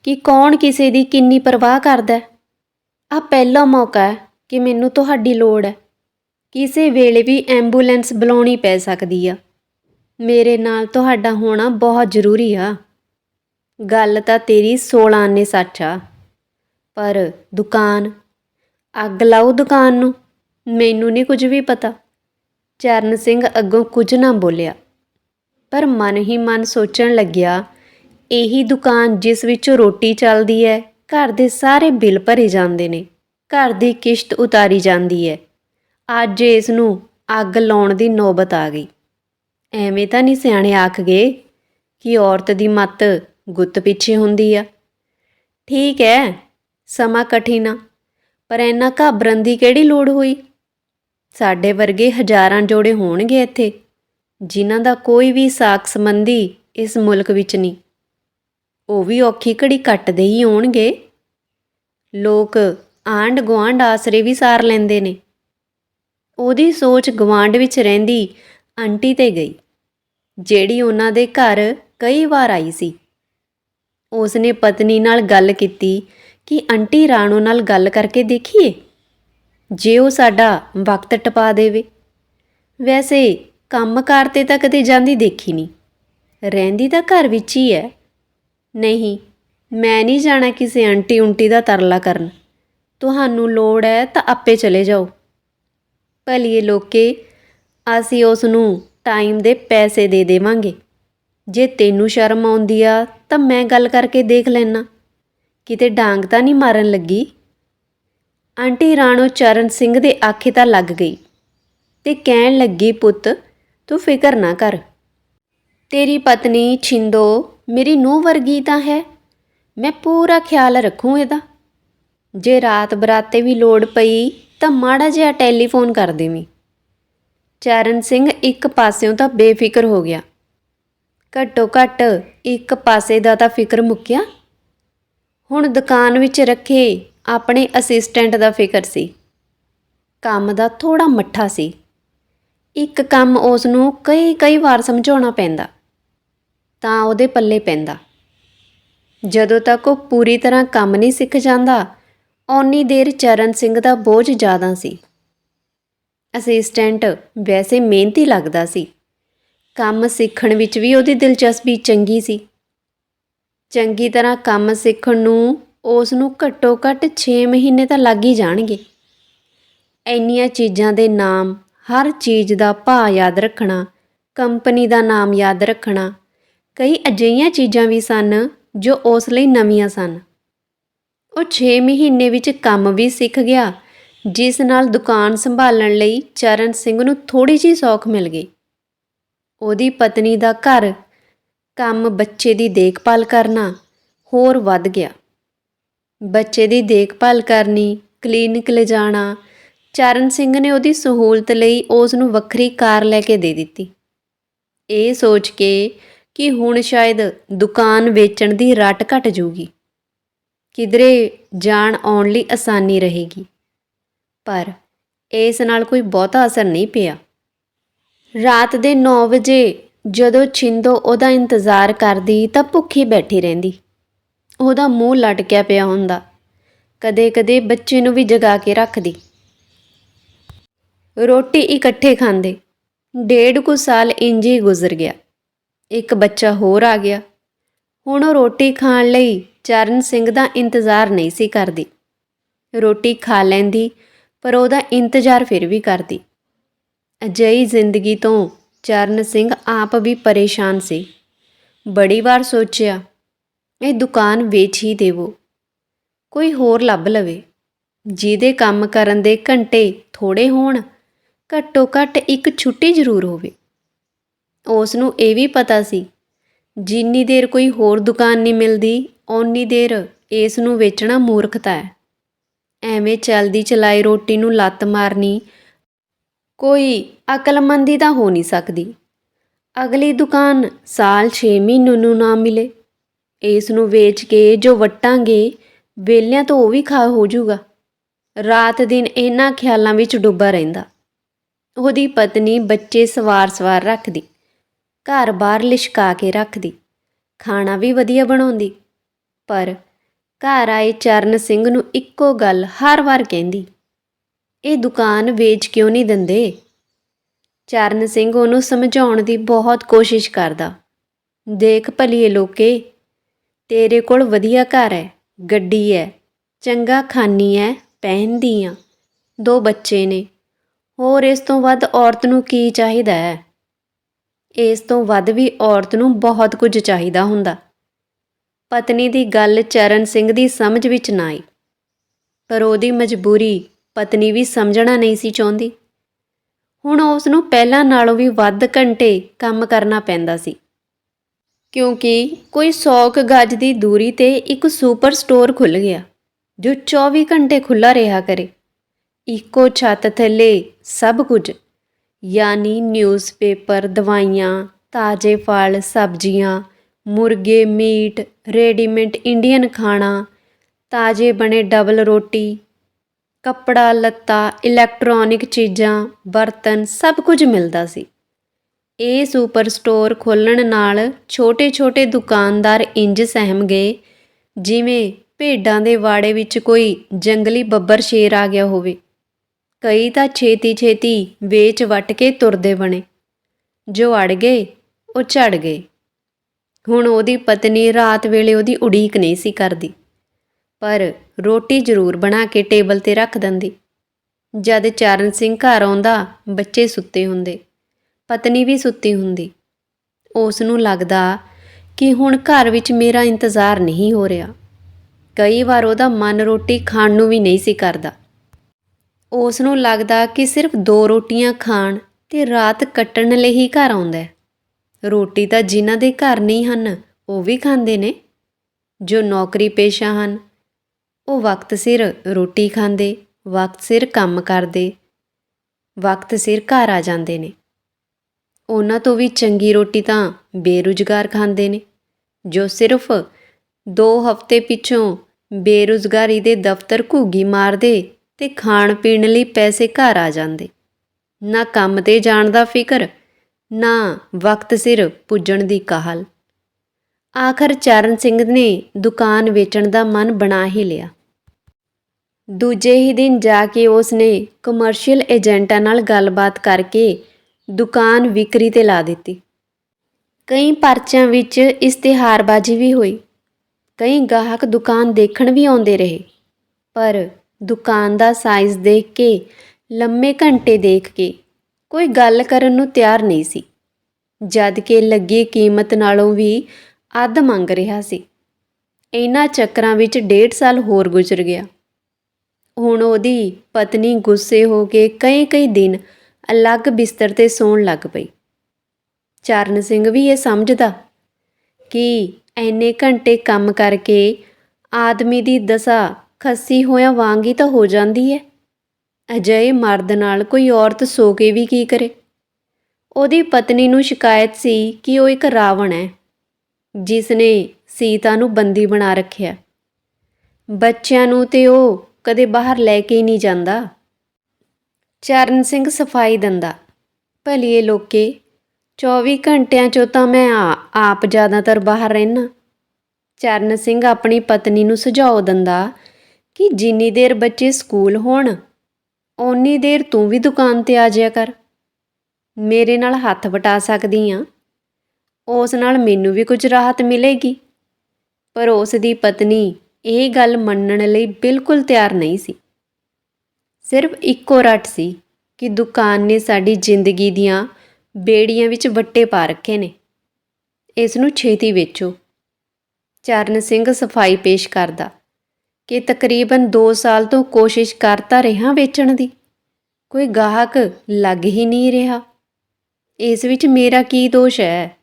ਕਿ ਕੌਣ ਕਿਸੇ ਦੀ ਕਿੰਨੀ ਪਰਵਾਹ ਕਰਦਾ ਹੈ। ਆ ਪਹਿਲਾ ਮੌਕਾ ਹੈ ਕਿ ਮੈਨੂੰ ਤੁਹਾਡੀ ਲੋੜ ਹੈ। ਕਿਸੇ ਵੇਲੇ ਵੀ ਐਂਬੂਲੈਂਸ ਬੁਲਾਉਣੀ ਪੈ ਸਕਦੀ ਆ। ਮੇਰੇ ਨਾਲ ਤੁਹਾਡਾ ਹੋਣਾ ਬਹੁਤ ਜ਼ਰੂਰੀ ਆ। ਗੱਲ ਤਾਂ ਤੇਰੀ 16 ਆਨੇ ਸੱਚ ਆ। ਪਰ ਦੁਕਾਨ, ਅੱਗ ਲਾਓ ਦੁਕਾਨ ਨੂੰ। ਮੈਨੂੰ ਨਹੀਂ ਕੁਝ ਵੀ ਪਤਾ। ਚਰਨ ਸਿੰਘ ਅੱਗੋਂ ਕੁਝ ਨਾ ਬੋਲਿਆ। ਪਰ ਮਨ ਹੀ ਮਨ ਸੋਚਣ ਲੱਗਿਆ, ਇਹੀ ਦੁਕਾਨ ਜਿਸ ਵਿੱਚੋਂ ਰੋਟੀ ਚੱਲਦੀ ਹੈ, ਘਰ ਦੇ ਸਾਰੇ ਬਿੱਲ ਭਰੇ ਜਾਂਦੇ ਨੇ, ਘਰ ਦੀ ਕਿਸ਼ਤ ਉਤਾਰੀ ਜਾਂਦੀ ਹੈ। ਅੱਜ ਇਸ ਨੂੰ ਅੱਗ ਲਾਉਣ ਦੀ ਨੌਬਤ ਆ ਗਈ। ਐਵੇਂ ਤਾਂ ਨਹੀਂ ਸਿਆਣੇ ਆਖ ਗਏ ਕਿ ਔਰਤ ਦੀ ਮੱਤ ਗੁੱਤ ਪਿੱਛੇ ਹੁੰਦੀ ਆ। ਠੀਕ ਹੈ, ਸਮਾਂ ਕਠਿਨ ਆ, ਪਰ ਇੰਨਾ ਘਾਬਰਨ ਦੀ ਕਿਹੜੀ ਲੋੜ ਹੋਈ? ਸਾਡੇ ਵਰਗੇ ਹਜ਼ਾਰਾਂ ਜੋੜੇ ਹੋਣਗੇ ਇੱਥੇ, ਜਿਨ੍ਹਾਂ ਦਾ ਕੋਈ ਵੀ ਸਾਕ ਸੰਬੰਧੀ ਇਸ ਮੁਲਕ ਵਿੱਚ ਨਹੀਂ। ਉਹ ਵੀ ਔਖੀ ਘੜੀ ਕੱਟਦੇ ਹੀ ਹੋਣਗੇ। ਲੋਕ ਆਂਡ ਗੁਆਂਢ ਆਸਰੇ ਵੀ ਸਾਰ ਲੈਂਦੇ ਨੇ। ਉਹਦੀ ਸੋਚ ਗਵਾਂਢ ਵਿੱਚ ਰਹਿੰਦੀ ਆਂਟੀ ਤੇ ਗਈ, ਜਿਹੜੀ ਉਹਨਾਂ ਦੇ ਘਰ ਕਈ ਵਾਰ ਆਈ ਸੀ। ਉਸਨੇ ਪਤਨੀ ਨਾਲ ਗੱਲ ਕੀਤੀ ਕਿ ਆਂਟੀ ਰਾਣੋ ਨਾਲ ਗੱਲ ਕਰਕੇ ਦੇਖੀਏ। ਜੇ ਉਹ ਸਾਡਾ ਵਕਤ ਟਪਾ ਦੇਵੇ। ਵੈਸੇ ਕੰਮਕਾਰ ਤੇ ਤਾਂ ਕਦੇ ਜਾਂਦੀ ਦੇਖੀ ਨਹੀਂ। ਰਹਿੰਦੀ ਤਾਂ ਘਰ ਵਿੱਚ ਹੀ ਹੈ। ਨਹੀਂ, ਮੈਂ ਨਹੀਂ ਜਾਣਾ ਕਿਸੇ ਆਂਟੀ ਉਂਟੀ ਦਾ ਤਰਲਾ ਕਰਨ। ਤੁਹਾਨੂੰ ਲੋੜ ਹੈ ਤਾਂ ਆਪੇ ਚਲੇ ਜਾਓ। ਭਲੀਏ ਲੋਕੇ, ਅਸੀਂ ਉਸ ਨੂੰ ਟਾਈਮ ਦੇ ਪੈਸੇ ਦੇ ਦੇਵਾਂਗੇ। ਜੇ ਤੈਨੂੰ ਸ਼ਰਮ ਆਉਂਦੀ ਆ ਤਾਂ ਮੈਂ ਗੱਲ ਕਰਕੇ ਦੇਖ ਲੈਣਾ ਕਿਤੇ ਡਾਂਗ ਤਾਂ ਨਹੀਂ ਮਾਰਨ ਲੱਗੀ? ਆਂਟੀ ਰਾਣੋ ਚਰਨ ਸਿੰਘ ਦੇ ਆਖੇ ਤਾਂ ਲੱਗ ਗਈ ਤੇ ਕਹਿਣ ਲੱਗੀ, ਪੁੱਤ, ਤੂੰ ਫਿਕਰ ਨਾ ਕਰ। ਤੇਰੀ ਪਤਨੀ ਛਿੰਦੋ ਮੇਰੀ ਨੂੰਹ ਵਰਗੀ ਤਾਂ ਹੈ। ਮੈਂ ਪੂਰਾ ਖਿਆਲ ਰੱਖੂੰ ਇਹਦਾ। ਜੇ ਰਾਤ ਬਰਾਤੇ ਵੀ ਲੋੜ ਪਈ ਤਾਂ ਮਾੜਾ ਜਿਹਾ ਟੈਲੀਫੋਨ ਕਰ ਦੇਵੀਂ। ਚਰਨ ਸਿੰਘ ਇੱਕ ਪਾਸਿਓਂ ਤਾਂ ਬੇਫਿਕਰ ਹੋ ਗਿਆ। ਘੱਟੋ ਘੱਟ ਇੱਕ ਪਾਸੇ ਦਾ ਤਾਂ ਫਿਕਰ ਮੁੱਕਿਆ। ਹੁਣ ਦੁਕਾਨ ਵਿੱਚ ਰੱਖੇ ਆਪਣੇ ਅਸਿਸਟੈਂਟ ਦਾ ਫਿਕਰ ਸੀ। ਕੰਮ ਦਾ ਥੋੜਾ ਮੱਠਾ ਸੀ। ਇੱਕ ਕੰਮ ਉਸ ਨੂੰ ਕਈ ਕਈ ਵਾਰ ਸਮਝਾਉਣਾ ਪੈਂਦਾ, ਤਾਂ ਉਹਦੇ ਪੱਲੇ ਪੈਂਦਾ। ਜਦੋਂ ਤੱਕ ਉਹ ਪੂਰੀ ਤਰ੍ਹਾਂ ਕੰਮ ਨਹੀਂ ਸਿੱਖ ਜਾਂਦਾ, ਓਨੀ ਦੇਰ ਚਰਨ ਸਿੰਘ ਦਾ ਬੋਝ ਜ਼ਿਆਦਾ ਸੀ। ਅਸਿਸਟੈਂਟ ਵੈਸੇ ਮਿਹਨਤੀ ਲੱਗਦਾ ਸੀ। ਕੰਮ ਸਿੱਖਣ ਵਿੱਚ ਵੀ ਉਹਦੀ ਦਿਲਚਸਪੀ ਚੰਗੀ ਸੀ। ਚੰਗੀ ਤਰ੍ਹਾਂ ਕੰਮ ਸਿੱਖਣ ਨੂੰ ਉਸ ਨੂੰ ਘੱਟੋ ਘੱਟ 6 ਮਹੀਨੇ ਤਾਂ ਲੱਗ ਹੀ ਜਾਣਗੇ। ਇੰਨੀਆਂ ਚੀਜ਼ਾਂ ਦੇ ਨਾਮ, ਹਰ ਚੀਜ਼ ਦਾ ਭਾਅ ਯਾਦ ਰੱਖਣਾ, ਕੰਪਨੀ ਦਾ ਨਾਮ ਯਾਦ ਰੱਖਣਾ, ਕਈ ਅਜਿਹੀਆਂ ਚੀਜ਼ਾਂ ਵੀ ਸਨ ਜੋ ਉਸ ਲਈ ਨਵੀਆਂ ਸਨ। ਉਹ 6 ਮਹੀਨੇ ਵਿੱਚ ਕੰਮ ਵੀ ਸਿੱਖ ਗਿਆ, ਜਿਸ ਨਾਲ ਦੁਕਾਨ ਸੰਭਾਲਣ ਲਈ ਚਰਨ ਸਿੰਘ ਨੂੰ ਥੋੜੀ ਜਿਹੀ ਸੌਖ ਮਿਲ ਗਈ। ਉਹਦੀ ਪਤਨੀ ਦਾ ਘਰ, ਕੰਮ ਬੱਚੇ ਦੀ ਦੇਖਭਾਲ ਕਰਨਾ ਹੋਰ ਵੱਧ ਗਿਆ। ਬੱਚੇ ਦੀ ਦੇਖਭਾਲ ਕਰਨੀ, ਕਲੀਨਿਕ ਲਿਜਾਣਾ, ਚਰਨ ਸਿੰਘ ਨੇ ਉਹਦੀ ਸਹੂਲਤ ਲਈ ਉਸ ਨੂੰ ਵੱਖਰੀ ਕਾਰ ਲੈ ਕੇ ਦੇ ਦਿੱਤੀ। ਇਹ ਸੋਚ ਕੇ ਕਿ ਹੁਣ ਸ਼ਾਇਦ ਦੁਕਾਨ ਵੇਚਣ ਦੀ ਰੱਟ ਘਟ ਜੂਗੀ ਕਿਧਰੇ ਜਾਣ ਆਉਣ ਲਈ ਆਸਾਨੀ ਰਹੇਗੀ। ਪਰ ਇਸ ਨਾਲ ਕੋਈ ਬਹੁਤਾ ਅਸਰ ਨਹੀਂ ਪਿਆ। ਰਾਤ ਦੇ 9 ਵਜੇ ਜਦੋਂ ਛਿੰਦੋ ਉਹਦਾ ਇੰਤਜ਼ਾਰ ਕਰਦੀ ਤਾਂ ਭੁੱਖੀ ਬੈਠੀ ਰਹਿੰਦੀ। ਉਹਦਾ ਮੂੰਹ ਲਟਕਿਆ ਪਿਆ ਹੁੰਦਾ। ਕਦੇ-ਕਦੇ ਬੱਚੇ ਨੂੰ ਵੀ ਜਗਾ ਕੇ ਰੱਖਦੀ। ਰੋਟੀ ਇਕੱਠੇ ਖਾਂਦੇ। ਡੇਢ ਕੁ ਸਾਲ ਇੰਜ ਹੀ ਗੁਜ਼ਰ ਗਿਆ। ਇੱਕ ਬੱਚਾ ਹੋਰ ਆ ਗਿਆ। ਹੁਣ ਉਹ ਰੋਟੀ ਖਾਣ ਲਈ ਚਰਨ ਸਿੰਘ ਦਾ ਇੰਤਜ਼ਾਰ ਨਹੀਂ ਸੀ ਕਰਦੀ। ਰੋਟੀ ਖਾ ਲੈਂਦੀ, ਪਰ ਉਹਦਾ ਇੰਤਜ਼ਾਰ ਫਿਰ ਵੀ ਕਰਦੀ। ਅਜਿਹੀ ਜ਼ਿੰਦਗੀ ਤੋਂ ਚਰਨ ਸਿੰਘ ਆਪ ਵੀ ਪਰੇਸ਼ਾਨ ਸੀ। ਬੜੀ ਵਾਰ ਸੋਚਿਆ ਇਹ ਦੁਕਾਨ ਵੇਚ ਹੀ ਦੇਵੋ। ਕੋਈ ਹੋਰ ਲੱਭ ਲਵੇ। ਜਿਹਦੇ ਕੰਮ ਕਰਨ ਦੇ ਘੰਟੇ ਥੋੜੇ ਹੋਣ ਘੱਟੋ ਘੱਟ ਇੱਕ ਛੁੱਟੀ ਜ਼ਰੂਰ ਹੋਵੇ। ਉਸ ਨੂੰ ਇਹ ਵੀ ਪਤਾ ਸੀ, ਜਿੰਨੀ ਦੇਰ ਕੋਈ ਹੋਰ ਦੁਕਾਨ ਨਹੀਂ ਮਿਲਦੀ, ਓਨੀ ਦੇਰ ਇਸ ਨੂੰ ਵੇਚਣਾ ਮੂਰਖਤਾ ਹੈ। ਐਵੇਂ ਚਲਦੀ ਚਲਾਈ ਰੋਟੀ ਨੂੰ ਲੱਤ ਮਾਰਨੀ ਕੋਈ ਅਕਲਮੰਦੀ ਤਾਂ ਹੋ ਨਹੀਂ ਸਕਦੀ। ਅਗਲੀ ਦੁਕਾਨ ਸਾਲ 6 ਮਹੀਨੇ ਨੂੰ ਨਾ ਮਿਲੇ। ਇਸ ਨੂੰ ਵੇਚ ਕੇ ਜੋ ਵਟਾਂਗੇ, ਵੇਲਿਆਂ ਤੋਂ ਉਹ ਵੀ ਖਾ ਹੋ ਜਾਊਗਾ। ਰਾਤ ਦਿਨ ਇਹਨਾਂ ਖਿਆਲਾਂ ਵਿੱਚ ਡੁੱਬਾ ਰਹਿੰਦਾ। ਉਹਦੀ ਪਤਨੀ ਬੱਚੇ ਸਵਾਰ-ਸਵਾਰ ਰੱਖਦੀ। ਘਰ-ਬਾਰ ਲਿਸ਼ਕਾ ਕੇ ਰੱਖਦੀ। ਖਾਣਾ ਵੀ ਵਧੀਆ ਬਣਾਉਂਦੀ। ਪਰ ਘਰ ਆਏ ਚਰਨ ਸਿੰਘ ਨੂੰ ਇੱਕੋ ਗੱਲ ਹਰ ਵਾਰ ਕਹਿੰਦੀ, ਇਹ ਦੁਕਾਨ ਵੇਚ ਕਿਉਂ ਨਹੀਂ ਦਿੰਦੇ? ਚਰਨ ਸਿੰਘ ਉਹਨੂੰ ਸਮਝਾਉਣ ਦੀ ਬਹੁਤ ਕੋਸ਼ਿਸ਼ ਕਰਦਾ। ਦੇਖ ਭਲੀਏ ਲੋਕੇ ਤੇਰੇ ਕੋਲ ਵਧੀਆ ਘਰ ਹੈ, ਗੱਡੀ ਹੈ, ਚੰਗਾ ਖਾਨੀ ਹੈ ਪਹਿਨਦੀ ਆ ਦੋ ਬੱਚੇ ਨੇ। ਹੋਰ ਇਸ ਤੋਂ ਵੱਧ ਔਰਤ ਨੂੰ ਕੀ ਚਾਹੀਦਾ ਹੈ? ਇਸ ਤੋਂ ਵੱਧ ਵੀ ਔਰਤ ਨੂੰ ਬਹੁਤ ਕੁਝ ਚਾਹੀਦਾ ਹੁੰਦਾ। ਪਤਨੀ ਦੀ ਗੱਲ ਚਰਨ ਸਿੰਘ ਦੀ ਸਮਝ ਵਿੱਚ ਨਾ ਆਈ। ਪਰ ਉਹਦੀ ਮਜਬੂਰੀ ਪਤਨੀ ਵੀ ਸਮਝਣਾ ਨਹੀਂ ਸੀ ਚਾਹੁੰਦੀ। ਹੁਣ ਉਸ ਨੂੰ ਪਹਿਲਾਂ ਨਾਲੋਂ ਵੀ ਵੱਧ ਘੰਟੇ ਕੰਮ ਕਰਨਾ ਪੈਂਦਾ ਸੀ। ਕਿਉਂਕਿ ਕੋਈ 100 ਗਜ ਦੀ ਦੂਰੀ ਤੇ ਇੱਕ ਸੁਪਰ ਸਟੋਰ ਖੁੱਲ ਗਿਆ, ਜੋ 24 ਘੰਟੇ ਖੁੱਲਾ ਰਿਹਾ ਕਰੇ। ਇੱਕੋ ਛੱਤ ਥੱਲੇ ਸਭ ਕੁਝ, ਯਾਨੀ ਨਿਊਜ਼ਪੇਪਰ ਦਵਾਈਆਂ, ਤਾਜ਼ੇ ਫਲ, ਸਬਜ਼ੀਆਂ, ਮੁਰਗੇ, ਮੀਟ, ਰੈਡੀਮੇਡ ਇੰਡੀਅਨ ਖਾਣਾ, ਤਾਜ਼ੇ ਬਣੇ ਡਬਲ ਰੋਟੀ, ਕੱਪੜਾ, ਲੱਤਾ, ਇਲੈਕਟ੍ਰੋਨਿਕ ਚੀਜ਼ਾਂ, ਬਰਤਨ, ਸਭ ਕੁਝ ਮਿਲਦਾ ਸੀ। ਇਹ ਸੁਪਰ ਸਟੋਰ ਖੋਲ੍ਹਣ ਨਾਲ ਛੋਟੇ-ਛੋਟੇ ਦੁਕਾਨਦਾਰ ਇੰਜ ਸਹਿਮ ਗਏ, ਜਿਵੇਂ ਭੇਡਾਂ ਦੇ ਵਾੜੇ ਵਿੱਚ ਕੋਈ ਜੰਗਲੀ ਬੱਬਰ ਸ਼ੇਰ ਆ ਗਿਆ ਹੋਵੇ। ਕਈ ਤਾਂ ਛੇਤੀ-ਛੇਤੀ ਵੇਚ ਵਟ ਕੇ ਤੁਰਦੇ ਬਣੇ। ਜੋ ਅੜ ਗਏ, ਉਹ ਝੜ ਗਏ। ਹੁਣ ਉਹਦੀ ਪਤਨੀ ਰਾਤ ਵੇਲੇ ਉਹਦੀ ਉਡੀਕ ਨਹੀਂ ਸੀ ਕਰਦੀ, ਪਰ ਰੋਟੀ ਜ਼ਰੂਰ ਬਣਾ ਕੇ ਟੇਬਲ ਤੇ ਰੱਖ ਦਿੰਦੀ। ਜਦ ਚਰਨ ਸਿੰਘ ਘਰ ਆਉਂਦਾ, ਬੱਚੇ ਸੁੱਤੇ ਹੁੰਦੇ। ਪਤਨੀ ਵੀ ਸੁੱਤੀ ਹੁੰਦੀ। ਉਸ ਨੂੰ ਲੱਗਦਾ ਕਿ ਹੁਣ ਘਰ ਵਿੱਚ ਮੇਰਾ ਇੰਤਜ਼ਾਰ ਨਹੀਂ ਹੋ ਰਿਹਾ। ਕਈ ਵਾਰ ਉਹਦਾ ਮਨ ਰੋਟੀ ਖਾਣ ਨੂੰ ਵੀ ਨਹੀਂ ਸੀ ਕਰਦਾ। ਉਸ ਨੂੰ ਲੱਗਦਾ ਕਿ ਸਿਰਫ ਦੋ ਰੋਟੀਆਂ ਖਾਣ ਤੇ ਰਾਤ ਕੱਟਣ ਲਈ ਹੀ ਘਰ ਆਉਂਦਾ ਰੋਟੀ ਤਾਂ ਜਿਨ੍ਹਾਂ ਦੇ ਘਰ ਨਹੀਂ ਹਨ, ਉਹ ਵੀ ਖਾਂਦੇ ਨੇ। ਜੋ ਨੌਕਰੀ ਪੇਸ਼ਾ ਹਨ, ਉਹ ਵਕਤ ਸਿਰ ਰੋਟੀ ਖਾਂਦੇ, ਵਕਤ ਸਿਰ ਕੰਮ ਕਰਦੇ, ਵਕਤ ਸਿਰ ਘਰ ਆ ਜਾਂਦੇ ਨੇ। ਉਹਨਾਂ ਤੋਂ ਵੀ ਚੰਗੀ ਰੋਟੀ ਤਾਂ ਬੇਰੁਜ਼ਗਾਰ ਖਾਂਦੇ ਨੇ, ਜੋ ਸਿਰਫ 2 ਹਫ਼ਤੇ ਪਿੱਛੋਂ ਬੇਰੁਜ਼ਗਾਰੀ ਦੇ ਦਫ਼ਤਰ ਘੁੱਗੀ ਮਾਰਦੇ ਤੇ ਖਾਣ ਪੀਣ ਲਈ ਪੈਸੇ ਘਰ ਆ ਜਾਂਦੇ। ਨਾ ਕੰਮ ਤੇ ਜਾਣ ਦਾ ਫਿਕਰ, ਨਾ ਵਕਤ ਸਿਰ ਪੁੱਜਣ ਦੀ ਕਾਹਲ। ਆਖਰ ਚਰਨ ਸਿੰਘ ਨੇ ਦੁਕਾਨ ਵੇਚਣ ਦਾ ਮਨ ਬਣਾ ਹੀ ਲਿਆ। ਦੂਜੇ ਹੀ ਦਿਨ ਜਾ ਕੇ ਉਸ ਨੇ ਕਮਰਸ਼ੀਅਲ ਏਜੰਟਾਂ ਨਾਲ ਗੱਲਬਾਤ ਕਰਕੇ ਦੁਕਾਨ ਵਿਕਰੀ ਤੇ ਲਾ ਦਿੱਤੀ। ਕਈ ਪਰਚਿਆਂ ਵਿੱਚ ਇਸ਼ਤਿਹਾਰਬਾਜ਼ੀ ਵੀ ਹੋਈ। ਕਈ ਗਾਹਕ ਦੁਕਾਨ ਦੇਖਣ ਵੀ ਆਉਂਦੇ ਰਹੇ। ਪਰ ਦੁਕਾਨ ਦਾ ਸਾਈਜ਼ ਦੇਖ ਕੇ, ਲੰਮੇ ਘੰਟੇ ਦੇਖ ਕੇ ਕੋਈ ਗੱਲ ਕਰਨ ਨੂੰ ਤਿਆਰ ਨਹੀਂ ਸੀ। ਜਦ ਕਿ ਲੱਗੀ ਕੀਮਤ ਨਾਲੋਂ ਵੀ ਅੱਧ ਮੰਗ ਰਿਹਾ ਸੀ। ਇਹਨਾਂ ਚੱਕਰਾਂ ਵਿੱਚ ਡੇਢ ਸਾਲ ਹੋਰ ਗੁਜ਼ਰ ਗਿਆ। ਹੁਣ ਉਹਦੀ ਪਤਨੀ ਗੁੱਸੇ ਹੋ ਕੇ ਕਈ-ਕਈ ਦਿਨ ਅਲੱਗ ਬਿਸਤਰ ਤੇ ਸੌਣ ਲੱਗ ਪਈ। ਚਰਨ ਸਿੰਘ ਵੀ ਇਹ ਸਮਝਦਾ ਕਿ ਐਨੇ ਘੰਟੇ ਕੰਮ ਕਰਕੇ ਆਦਮੀ ਦੀ ਦਸ਼ਾ ਖੱਸੀ ਹੋਇਆ ਵਾਂਗ ਹੀ ਤਾਂ ਹੋ ਜਾਂਦੀ ਹੈ ਅਜਿਹੇ ਮਰਦ ਨਾਲ ਕੋਈ ਔਰਤ ਸੋ ਕੇ ਵੀ ਕੀ ਕਰੇ? ਉਹਦੀ ਪਤਨੀ ਨੂੰ ਸ਼ਿਕਾਇਤ ਸੀ ਕਿ ਉਹ ਇੱਕ ਰਾਵਣ ਹੈ ਜਿਸ ਨੇ ਸੀਤਾ ਨੂੰ ਬੰਦੀ ਬਣਾ ਰੱਖਿਆ। ਬੱਚਿਆਂ ਨੂੰ ਤੇ ਉਹ ਕਦੇ ਬਾਹਰ ਲੈ ਕੇ ਹੀ ਨਹੀਂ ਜਾਂਦਾ। ਚਰਨ ਸਿੰਘ ਸਫ਼ਾਈ ਦਿੰਦਾ। ਭਲੀਏ ਲੋਕੇ 24 ਘੰਟਿਆਂ ਚੋਂ ਤਾਂ ਮੈਂ ਆ- ਆਪ ਜ਼ਿਆਦਾਤਰ ਬਾਹਰ ਰਹਿਣਾ ਚਰਨ ਸਿੰਘ ਆਪਣੀ ਪਤਨੀ ਨੂੰ ਸੁਝਾਅ ਦਿੰਦਾ ਕਿ ਜਿੰਨੀ ਦੇਰ ਬੱਚੇ ਸਕੂਲ ਹੋਣ, ਓਨੀ ਦੇਰ ਤੂੰ ਵੀ ਦੁਕਾਨ ਤੇ ਆ ਜਾਇਆ ਕਰ। ਮੇਰੇ ਨਾਲ ਹੱਥ ਵਟਾ ਸਕਦੀ ਆ। ਉਸ ਨਾਲ ਮੈਨੂੰ ਵੀ ਕੁਝ ਰਾਹਤ ਮਿਲੇਗੀ। ਪਰ ਉਸ ਦੀ ਪਤਨੀ ਇਹ ਗੱਲ ਮੰਨਣ ਲਈ ਬਿਲਕੁਲ ਤਿਆਰ ਨਹੀਂ ਸੀ। ਸਿਰਫ ਇੱਕੋ ਰੱਟ ਸੀ ਕਿ ਦੁਕਾਨ ਨੇ ਸਾਡੀ ਜ਼ਿੰਦਗੀ ਦੀਆਂ ਬੇੜੀਆਂ ਵਿੱਚ ਵੱਟੇ ਪਾ ਰੱਖੇ ਨੇ। ਇਸ ਨੂੰ ਛੇਤੀ ਵੇਚੋ। ਚਰਨ ਸਿੰਘ ਸਫ਼ਾਈ ਪੇਸ਼ ਕਰਦਾ, ਕਿ ਤਕਰੀਬਨ 2 ਸਾਲ ਤੋਂ ਕੋਸ਼ਿਸ਼ ਕਰਤਾ ਰਿਹਾ ਵੇਚਣ ਦੀ। ਕੋਈ ਗਾਹਕ ਲੱਗ ਹੀ ਨਹੀਂ ਰਿਹਾ। ਇਸ ਵਿੱਚ ਮੇਰਾ ਕੀ ਦੋਸ਼ ਹੈ?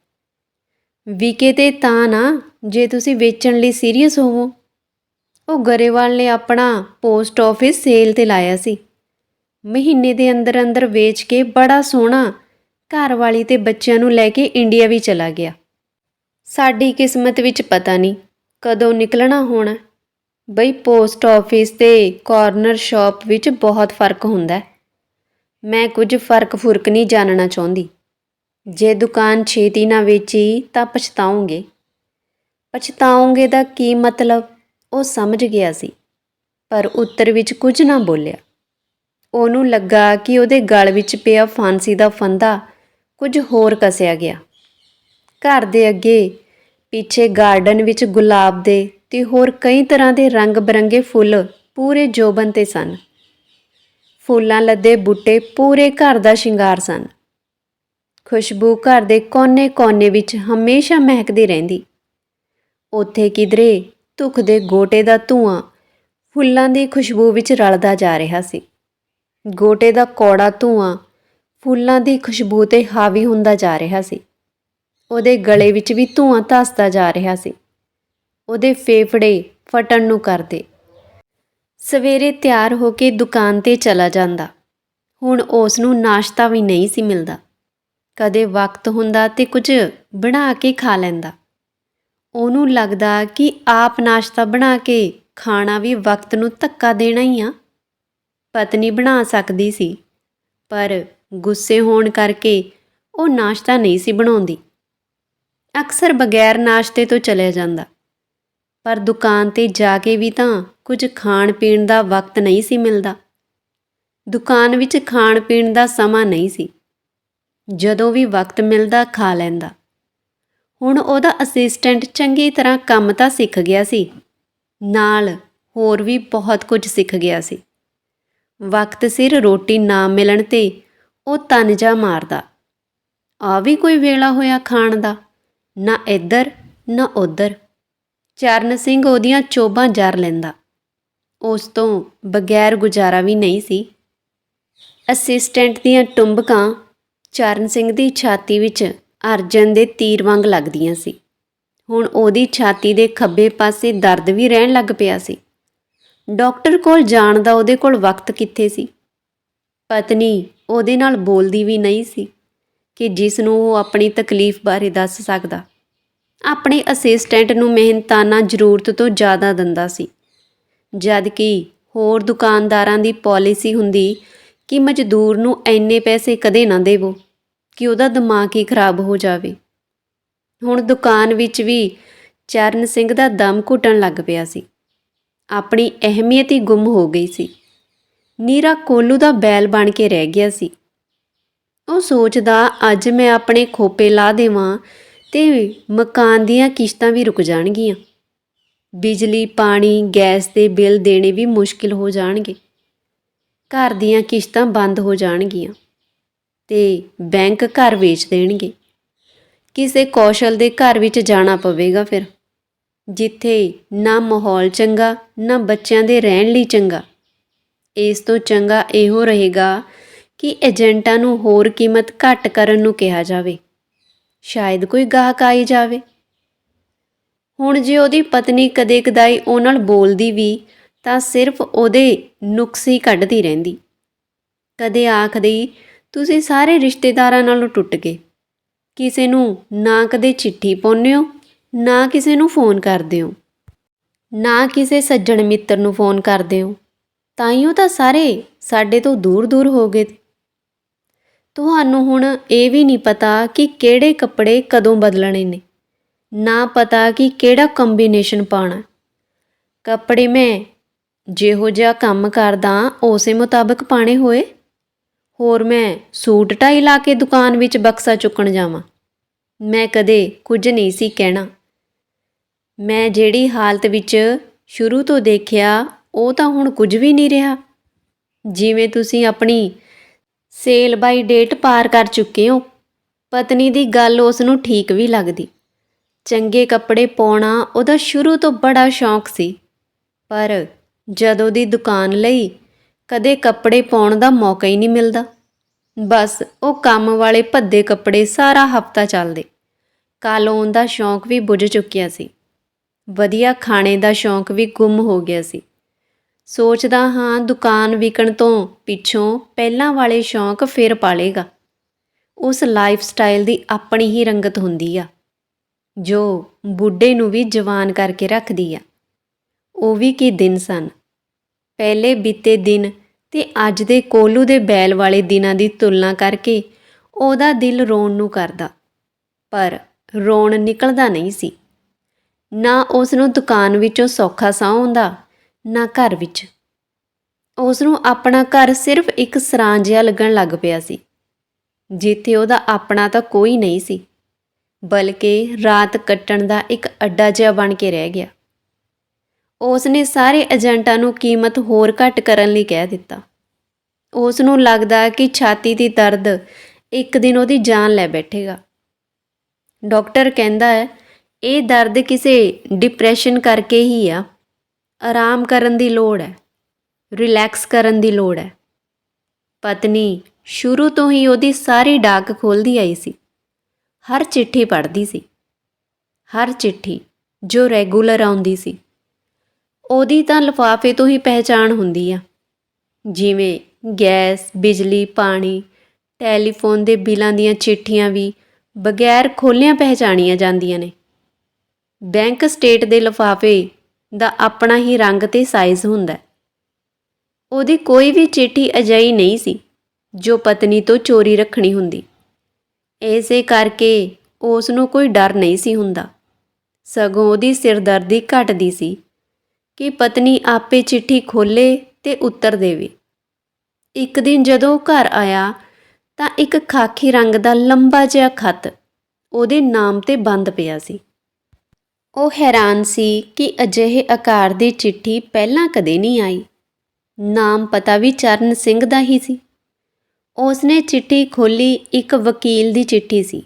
ਵਿਕੇ ਤੇ ਤਾਂ ਨਾ ਜੇ ਤੁਸੀਂ ਵੇਚਣ ਲਈ ਸੀਰੀਅਸ ਹੋਵੋ। ਉਹ ਗਰੇਵਾਲ ਨੇ ਆਪਣਾ ਪੋਸਟ ਆਫਿਸ ਸੇਲ ਤੇ ਲਾਇਆ ਸੀ। ਮਹੀਨੇ ਦੇ ਅੰਦਰ ਅੰਦਰ ਵੇਚ ਕੇ ਬੜਾ ਸੋਹਣਾ ਘਰ ਵਾਲੀ ਤੇ ਬੱਚਿਆਂ ਨੂੰ ਲੈ ਕੇ ਇੰਡੀਆ ਵੀ ਚਲਾ ਗਿਆ। ਸਾਡੀ ਕਿਸਮਤ ਵਿੱਚ ਪਤਾ ਨਹੀਂ ਕਦੋਂ ਨਿਕਲਣਾ ਹੋਣਾ। ਬਈ ਪੋਸਟ ਆਫਿਸ ਤੇ ਕਾਰਨਰ ਸ਼ਾਪ ਵਿੱਚ ਬਹੁਤ ਫ਼ਰਕ ਹੁੰਦਾ ਮੈਂ ਕੁਝ ਫ਼ਰਕ ਫੁਰਕ ਨਹੀਂ ਜਾਣਨਾ ਚਾਹੁੰਦੀ। ਜੇ ਦੁਕਾਨ ਛੇਤੀ ਨਾ ਵੇਚੀ ਤਾਂ ਪਛਤਾਉਂਗੇ। ਪਛਤਾਉਂਗੇ ਦਾ ਕੀ ਮਤਲਬ? ਉਹ ਸਮਝ ਗਿਆ ਸੀ, ਪਰ ਉੱਤਰ ਵਿੱਚ ਕੁਝ ਨਾ ਬੋਲਿਆ। ਉਹਨੂੰ ਲੱਗਾ ਕਿ ਉਹਦੇ ਗਲ ਵਿੱਚ ਪਿਆ ਫਾਂਸੀ ਦਾ ਫੰਦਾ ਕੁਝ ਹੋਰ ਕਸਿਆ ਗਿਆ। ਘਰ ਦੇ ਅੱਗੇ, ਪਿੱਛੇ ਗਾਰਡਨ ਵਿੱਚ ਗੁਲਾਬ ਦੇ ਤੇ ਹੋਰ ਕਈ ਤਰ੍ਹਾਂ ਦੇ ਰੰਗ ਬਰੰਗੇ ਫੁੱਲ ਪੂਰੇ ਜੋਬਨ ਤੇ ਸਨ। ਫੁੱਲਾਂ ਲੱਦੇ ਬੂਟੇ ਪੂਰੇ ਘਰ ਦਾ ਸ਼ਿੰਗਾਰ ਸਨ। ਖੁਸ਼ਬੂ ਘਰ ਦੇ ਕੋਨੇ-ਕੋਨੇ ਵਿੱਚ ਹਮੇਸ਼ਾ ਮਹਿਕਦੀ ਰਹਿੰਦੀ। ਉੱਥੇ ਕਿਧਰੇ ਧੁੱਖ ਦੇ ਗੋਟੇ ਦਾ ਧੂਆਂ ਫੁੱਲਾਂ ਦੀ ਖੁਸ਼ਬੂ ਵਿੱਚ ਰਲਦਾ ਜਾ ਰਿਹਾ ਸੀ। ਗੋਟੇ ਦਾ ਕੌੜਾ ਧੂਆਂ ਫੁੱਲਾਂ ਦੀ ਖੁਸ਼ਬੂ ਤੇ ਹਾਵੀ ਹੁੰਦਾ ਜਾ ਰਿਹਾ ਸੀ। ਉਹਦੇ ਗਲੇ ਵਿੱਚ ਵੀ ਧੂਆਂ ਧਸਦਾ ਜਾ ਰਿਹਾ ਸੀ। ਉਹਦੇ ਫੇਫੜੇ ਫਟਣ ਨੂੰ ਕਰਦੇ। ਸਵੇਰੇ ਤਿਆਰ ਹੋ ਕੇ ਦੁਕਾਨ ਤੇ ਚਲਾ ਜਾਂਦਾ। ਹੁਣ ਉਸ ਨੂੰ ਨਾਸ਼ਤਾ ਵੀ ਨਹੀਂ ਸੀ ਮਿਲਦਾ। ਕਦੇ ਵਕਤ ਹੁੰਦਾ ਤੇ ਕੁਝ ਬਣਾ ਕੇ ਖਾ ਲੈਂਦਾ। ਉਹਨੂੰ ਲੱਗਦਾ ਕਿ ਆਪ ਨਾਸ਼ਤਾ ਬਣਾ ਕੇ ਖਾਣਾ ਵੀ ਵਕਤ ਨੂੰ ਧੱਕਾ ਦੇਣਾ ਹੀ ਆ। ਪਤਨੀ ਬਣਾ ਸਕਦੀ ਸੀ, ਪਰ ਗੁੱਸੇ ਹੋਣ ਕਰਕੇ ਉਹ ਨਾਸ਼ਤਾ ਨਹੀਂ ਸੀ ਬਣਾਉਂਦੀ। ਅਕਸਰ ਬਗੈਰ ਨਾਸ਼ਤੇ ਤੋਂ ਚਲਿਆ ਜਾਂਦਾ। ਪਰ ਦੁਕਾਨ ਤੇ ਜਾ ਕੇ ਵੀ ਤਾਂ ਕੁਝ ਖਾਣ ਪੀਣ ਦਾ ਵਕਤ ਨਹੀਂ ਸੀ ਮਿਲਦਾ। ਦੁਕਾਨ ਵਿੱਚ ਖਾਣ ਪੀਣ ਦਾ ਸਮਾਂ ਨਹੀਂ ਸੀ। ਜਦੋਂ ਵੀ ਵਕਤ ਮਿਲਦਾ ਖਾ ਲੈਂਦਾ। ਹੁਣ ਉਹਦਾ ਅਸਿਸਟੈਂਟ ਚੰਗੀ ਤਰ੍ਹਾਂ ਕੰਮ ਤਾਂ ਸਿੱਖ ਗਿਆ ਸੀ। ਨਾਲ ਹੋਰ ਵੀ ਬਹੁਤ ਕੁਝ ਸਿੱਖ ਗਿਆ ਸੀ। ਵਕਤ ਸਿਰ ਰੋਟੀ ਨਾ ਮਿਲਣ ਤੇ ਉਹ ਤਨਜਾ ਮਾਰਦਾ। ਆ ਵੀ ਕੋਈ ਵੇਲਾ ਹੋਇਆ ਖਾਣ ਦਾ, ਨਾ ਇੱਧਰ, ਨਾ ਉੱਧਰ। ਚਰਨ ਸਿੰਘ ਉਹਦੀਆਂ ਚੋਬਾਂ ਜਰ ਲੈਂਦਾ। ਉਸ ਤੋਂ ਬਗੈਰ ਗੁਜ਼ਾਰਾ ਵੀ ਨਹੀਂ ਸੀ। ਅਸਿਸਟੈਂਟ ਦੀਆਂ ਟੁੰਬਕਾਂ ਚਰਨ ਸਿੰਘ ਦੀ ਛਾਤੀ ਵਿੱਚ ਅਰਜਨ ਦੇ ਤੀਰ ਵਾਂਗ ਲੱਗਦੀਆਂ ਸੀ। ਹੁਣ ਉਹਦੀ ਛਾਤੀ ਦੇ ਖੱਬੇ ਪਾਸੇ ਦਰਦ ਵੀ ਰਹਿਣ ਲੱਗ ਪਿਆ ਸੀ। ਡਾਕਟਰ ਕੋਲ ਜਾਣ ਦਾ ਉਹਦੇ ਕੋਲ ਵਕਤ ਕਿੱਥੇ ਸੀ? ਪਤਨੀ ਉਹਦੇ ਨਾਲ ਬੋਲਦੀ ਵੀ ਨਹੀਂ ਸੀ ਕਿ ਜਿਸ ਨੂੰ ਉਹ ਆਪਣੀ ਤਕਲੀਫ ਬਾਰੇ ਦੱਸ ਸਕਦਾ। ਆਪਣੇ ਅਸਿਸਟੈਂਟ ਨੂੰ ਮਿਹਨਤਾਨਾ ਜ਼ਰੂਰਤ ਤੋਂ ਜ਼ਿਆਦਾ ਦਿੰਦਾ ਸੀ। ਜਦ ਕਿ ਹੋਰ ਦੁਕਾਨਦਾਰਾਂ ਦੀ ਪਾਲਿਸੀ ਹੁੰਦੀ ਕਿ ਮਜ਼ਦੂਰ ਨੂੰ ਐਨੇ ਪੈਸੇ ਕਦੇ ਨਾ ਦੇਵੋ। ਕਿ ਉਹਦਾ ਦਿਮਾਗ ਹੀ ਖਰਾਬ ਹੋ ਜਾਵੇ। ਹੁਣ ਦੁਕਾਨ ਵਿੱਚ ਵੀ ਚਰਨ ਸਿੰਘ ਦਾ ਦਮ ਘੁੱਟਣ ਲੱਗ ਪਿਆ ਸੀ। ਆਪਣੀ ਅਹਿਮੀਅਤ ਹੀ ਗੁੰਮ ਹੋ ਗਈ ਸੀ। ਨੀਰਾ ਕੋਲੂ ਦਾ ਬੈਲ ਬਣ ਕੇ ਰਹਿ ਗਿਆ ਸੀ। ਉਹ ਸੋਚਦਾ, ਅੱਜ ਮੈਂ ਆਪਣੇ ਖੋਪੇ ਲਾ ਦੇਵਾਂ ਤੇ ਮਕਾਨ ਦੀਆਂ ਕਿਸ਼ਤਾਂ ਵੀ ਰੁਕ ਜਾਣਗੀਆਂ। ਬਿਜਲੀ, ਪਾਣੀ, ਗੈਸ ਦੇ ਬਿੱਲ ਦੇਣੇ ਵੀ ਮੁਸ਼ਕਿਲ ਹੋ ਜਾਣਗੇ। ਘਰ ਦੀਆਂ ਕਿਸ਼ਤਾਂ ਬੰਦ ਹੋ ਜਾਣਗੀਆਂ। ਤੇ ਬੈਂਕ ਘਰ ਵੇਚ ਦੇਣਗੇ। ਕਿਸੇ ਕੌਸ਼ਲ ਦੇ ਘਰ ਵਿੱਚ ਜਾਣਾ ਪਵੇਗਾ ਫਿਰ। ਜਿੱਥੇ ਨਾ ਮਾਹੌਲ ਚੰਗਾ, ਨਾ ਬੱਚਿਆਂ ਦੇ ਰਹਿਣ ਲਈ ਚੰਗਾ। ਇਸ ਤੋਂ ਚੰਗਾ ਇਹੋ ਰਹੇਗਾ ਕਿ ਏਜੰਟਾਂ ਨੂੰ ਹੋਰ ਕੀਮਤ ਘੱਟ ਕਰਨ ਨੂੰ ਕਿਹਾ ਜਾਵੇ। ਸ਼ਾਇਦ ਕੋਈ ਗਾਹਕ ਆਈ ਜਾਵੇ। ਹੁਣ ਜੇ ਉਹਦੀ ਪਤਨੀ ਕਦੇ ਕਦਾਈ ਉਹ ਨਾਲ ਬੋਲਦੀ ਵੀ, ਤਾਂ ਸਿਰਫ ਉਹਦੇ ਨੁਕਸ ਹੀ ਕੱਢਦੀ ਰਹਿੰਦੀ। ਕਦੇ ਆਖਦੀ ਤੁਸੀਂ ਸਾਰੇ ਰਿਸ਼ਤੇਦਾਰਾਂ ਨਾਲੋਂ ਟੁੱਟ ਗਏ। ਕਿਸੇ ਨੂੰ ਨਾ ਕਦੇ ਚਿੱਠੀ ਪਾਉਂਦੇ ਹੋ, ਨਾ ਕਿਸੇ ਨੂੰ ਫੋਨ ਕਰਦੇ ਹੋ। ਨਾ ਕਿਸੇ ਸੱਜਣ ਮਿੱਤਰ ਨੂੰ ਫੋਨ ਕਰਦੇ ਹੋ। ਤਾਈਓ ਤਾਂ ਸਾਰੇ ਸਾਡੇ ਤੋਂ ਦੂਰ ਦੂਰ ਹੋ ਗਏ। ਤੁਹਾਨੂੰ ਹੁਣ ਇਹ ਵੀ ਨਹੀਂ ਪਤਾ ਕਿ ਕਿਹੜੇ ਕੱਪੜੇ ਕਦੋਂ ਬਦਲਣੇ ਨੇ। ਨਾ ਪਤਾ ਕਿ ਕਿਹੜਾ ਕੰਬੀਨੇਸ਼ਨ ਪਾਣਾ ਕੱਪੜੇ ਮੈਂ ਜਿਹੋ ਜਿਹਾ ਕੰਮ ਕਰਦਾ, ਉਸੇ ਮੁਤਾਬਕ ਪਾਣੇ ਹੋਏ। ਹੋਰ ਮੈਂ ਸੂਟ ਟਾਈ ਲਾ ਕੇ ਦੁਕਾਨ ਵਿੱਚ ਬਕਸਾ ਚੁੱਕਣ ਜਾਵਾਂ। ਮੈਂ ਕਦੇ ਕੁਝ ਨਹੀਂ ਸੀ ਕਹਿਣਾ। ਮੈਂ ਜਿਹੜੀ ਹਾਲਤ ਵਿੱਚ ਸ਼ੁਰੂ ਤੋਂ ਦੇਖਿਆ, ਉਹ ਤਾਂ ਹੁਣ ਕੁਝ ਵੀ ਨਹੀਂ ਰਿਹਾ। ਜਿਵੇਂ ਤੁਸੀਂ ਆਪਣੀ ਸੇਲ ਬਾਈ ਡੇਟ ਪਾਰ ਕਰ ਚੁੱਕੇ ਹੋ, ਪਤਨੀ ਦੀ ਗੱਲ ਉਸ ਨੂੰ ਠੀਕ ਵੀ ਲੱਗਦੀ। ਚੰਗੇ ਕੱਪੜੇ ਪਾਉਣਾ ਉਹਦਾ ਸ਼ੁਰੂ ਤੋਂ ਬੜਾ ਸ਼ੌਂਕ ਸੀ। ਪਰ ਜਦੋਂ ਦੀ ਦੁਕਾਨ ਲਈ ਕਦੇ ਕੱਪੜੇ ਪਾਉਣ ਦਾ ਮੌਕਾ ਹੀ ਨਹੀਂ ਮਿਲਦਾ। ਬਸ ਉਹ ਕੰਮ ਵਾਲੇ ਭੱਦੇ ਕੱਪੜੇ ਸਾਰਾ ਹਫਤਾ ਚੱਲਦੇ। ਕਾਲੋਨ ਦਾ ਸ਼ੌਂਕ ਵੀ ਬੁੱਝ ਚੁੱਕਿਆ ਸੀ। ਵਧੀਆ ਖਾਣੇ ਦਾ ਸ਼ੌਂਕ ਵੀ ਗੁੰਮ ਹੋ ਗਿਆ ਸੀ। ਸੋਚਦਾ ਹਾਂ ਦੁਕਾਨ ਵਿਕਣ ਤੋਂ ਪਿੱਛੋਂ ਪਹਿਲਾਂ ਵਾਲੇ ਸ਼ੌਂਕ ਫਿਰ ਪਾਲੇਗਾ। ਉਸ ਲਾਈਫ ਸਟਾਈਲ ਦੀ ਆਪਣੀ ਹੀ ਰੰਗਤ ਹੁੰਦੀ ਆ। ਜੋ ਬੁੱਢੇ ਨੂੰ ਵੀ ਜਵਾਨ ਕਰਕੇ ਰੱਖਦੀ ਆ। ਉਹ ਵੀ ਕੀ ਦਿਨ ਸਨ। ਪਹਿਲੇ ਬੀਤੇ ਦਿਨ ਤੇ ਅੱਜ ਦੇ ਕੋਲੂ ਦੇ ਬੈਲ ਵਾਲੇ ਦਿਨਾਂ ਦੀ ਤੁਲਨਾ ਕਰਕੇ ਉਹਦਾ ਦਿਲ ਰੋਣ ਨੂੰ ਕਰਦਾ। ਪਰ ਰੋਣ ਨਿਕਲਦਾ ਨਹੀਂ ਸੀ। ਨਾ ਉਸ ਨੂੰ ਦੁਕਾਨ ਵਿੱਚੋਂ ਸੌਖਾ ਸਾਹ ਆਉਂਦਾ, ਨਾ ਘਰ ਵਿੱਚ। ਉਸ ਨੂੰ ਆਪਣਾ ਘਰ ਸਿਰਫ ਇੱਕ ਸਰਾਂ ਜਿਹਾ ਲੱਗਣ ਲੱਗ ਪਿਆ ਸੀ। ਜਿੱਥੇ ਉਹਦਾ ਆਪਣਾ ਤਾਂ ਕੋਈ ਨਹੀਂ ਸੀ, ਬਲਕਿ ਰਾਤ ਕੱਟਣ ਦਾ ਇੱਕ ਅੱਡਾ ਜਿਹਾ ਬਣ ਕੇ ਰਹਿ ਗਿਆ। ਉਸ ਨੇ ਸਾਰੇ ਏਜੰਟਾਂ ਨੂੰ ਕੀਮਤ ਹੋਰ ਘੱਟ ਕਰਨ ਲਈ ਕਹਿ ਦਿੱਤਾ। ਉਸ ਨੂੰ ਲੱਗਦਾ ਕਿ ਛਾਤੀ ਦੀ ਦਰਦ ਇੱਕ ਦਿਨ ਉਹਦੀ ਜਾਨ ਲੈ ਬੈਠੇਗਾ। ਡਾਕਟਰ ਕਹਿੰਦਾ ਹੈ, ਇਹ ਦਰਦ ਕਿਸੇ ਡਿਪਰੈਸ਼ਨ ਕਰਕੇ ਹੀ ਆ। ਆਰਾਮ ਕਰਨ ਦੀ ਲੋੜ ਹੈ, ਰਿਲੈਕਸ ਕਰਨ ਦੀ ਲੋੜ ਹੈ। ਪਤਨੀ ਸ਼ੁਰੂ ਤੋਂ ਹੀ ਉਹਦੀ ਸਾਰੀ ਡਾਕ ਖੋਲਦੀ ਆਈ ਸੀ। ਹਰ ਚਿੱਠੀ ਪੜ੍ਹਦੀ ਸੀ। ਹਰ ਚਿੱਠੀ ਜੋ ਰੈਗੂਲਰ ਆਉਂਦੀ ਸੀ। ਉਹਦੀ ਤਾਂ ਲਿਫਾਫੇ ਤੋਂ ਹੀ ਪਹਿਚਾਣ ਹੁੰਦੀ ਆ। ਜਿਵੇਂ ਗੈਸ, ਬਿਜਲੀ, ਪਾਣੀ, ਟੈਲੀਫੋਨ ਦੇ ਬਿੱਲਾਂ ਦੀਆਂ ਚਿੱਠੀਆਂ ਵੀ ਬਗੈਰ ਖੋਲ੍ਹਿਆਂ ਪਹਿਚਾਣੀਆਂ ਜਾਂਦੀਆਂ ਨੇ। ਬੈਂਕ ਸਟੇਟ ਦੇ ਲਿਫਾਫੇ ਦਾ ਆਪਣਾ ਹੀ ਰੰਗ ਤੇ ਸਾਈਜ਼ ਹੁੰਦਾ ਉਹਦੀ ਕੋਈ ਵੀ ਚਿੱਠੀ ਅਜਿਹੀ ਨਹੀਂ ਸੀ ਜੋ ਪਤਨੀ ਤੋਂ ਚੋਰੀ ਰੱਖਣੀ ਹੁੰਦੀ। ਐਸੇ ਕਰਕੇ ਉਸ ਨੂੰ ਕੋਈ ਡਰ ਨਹੀਂ ਸੀ ਹੁੰਦਾ। ਸਗੋਂ ਉਹਦੀ ਸਿਰਦਰਦੀ ਘਟਦੀ ਸੀ। ਕਿ ਪਤਨੀ ਆਪੇ ਚਿੱਠੀ ਖੋਲੇ ਤੇ ਉੱਤਰ ਦੇਵੇ। ਇੱਕ ਦਿਨ ਜਦੋਂ ਘਰ ਆਇਆ ਤਾਂ ਇੱਕ ਖਾਕੀ ਰੰਗ ਦਾ ਲੰਬਾ ਜਿਹਾ ਖੱਤ ਉਹਦੇ ਨਾਮ ਤੇ ਬੰਦ ਪਿਆ ਸੀ। ਉਹ ਹੈਰਾਨ ਸੀ ਕਿ ਅਜਿਹੇ ਆਕਾਰ ਦੀ ਚਿੱਠੀ ਪਹਿਲਾਂ ਕਦੇ ਨਹੀਂ ਆਈ। ਨਾਮ ਪਤਾ ਵੀ ਚਰਨ ਸਿੰਘ ਦਾ ਹੀ ਸੀ। ਉਸਨੇ ਚਿੱਠੀ ਖੋਲੀ ਇੱਕ ਵਕੀਲ ਦੀ ਚਿੱਠੀ ਸੀ,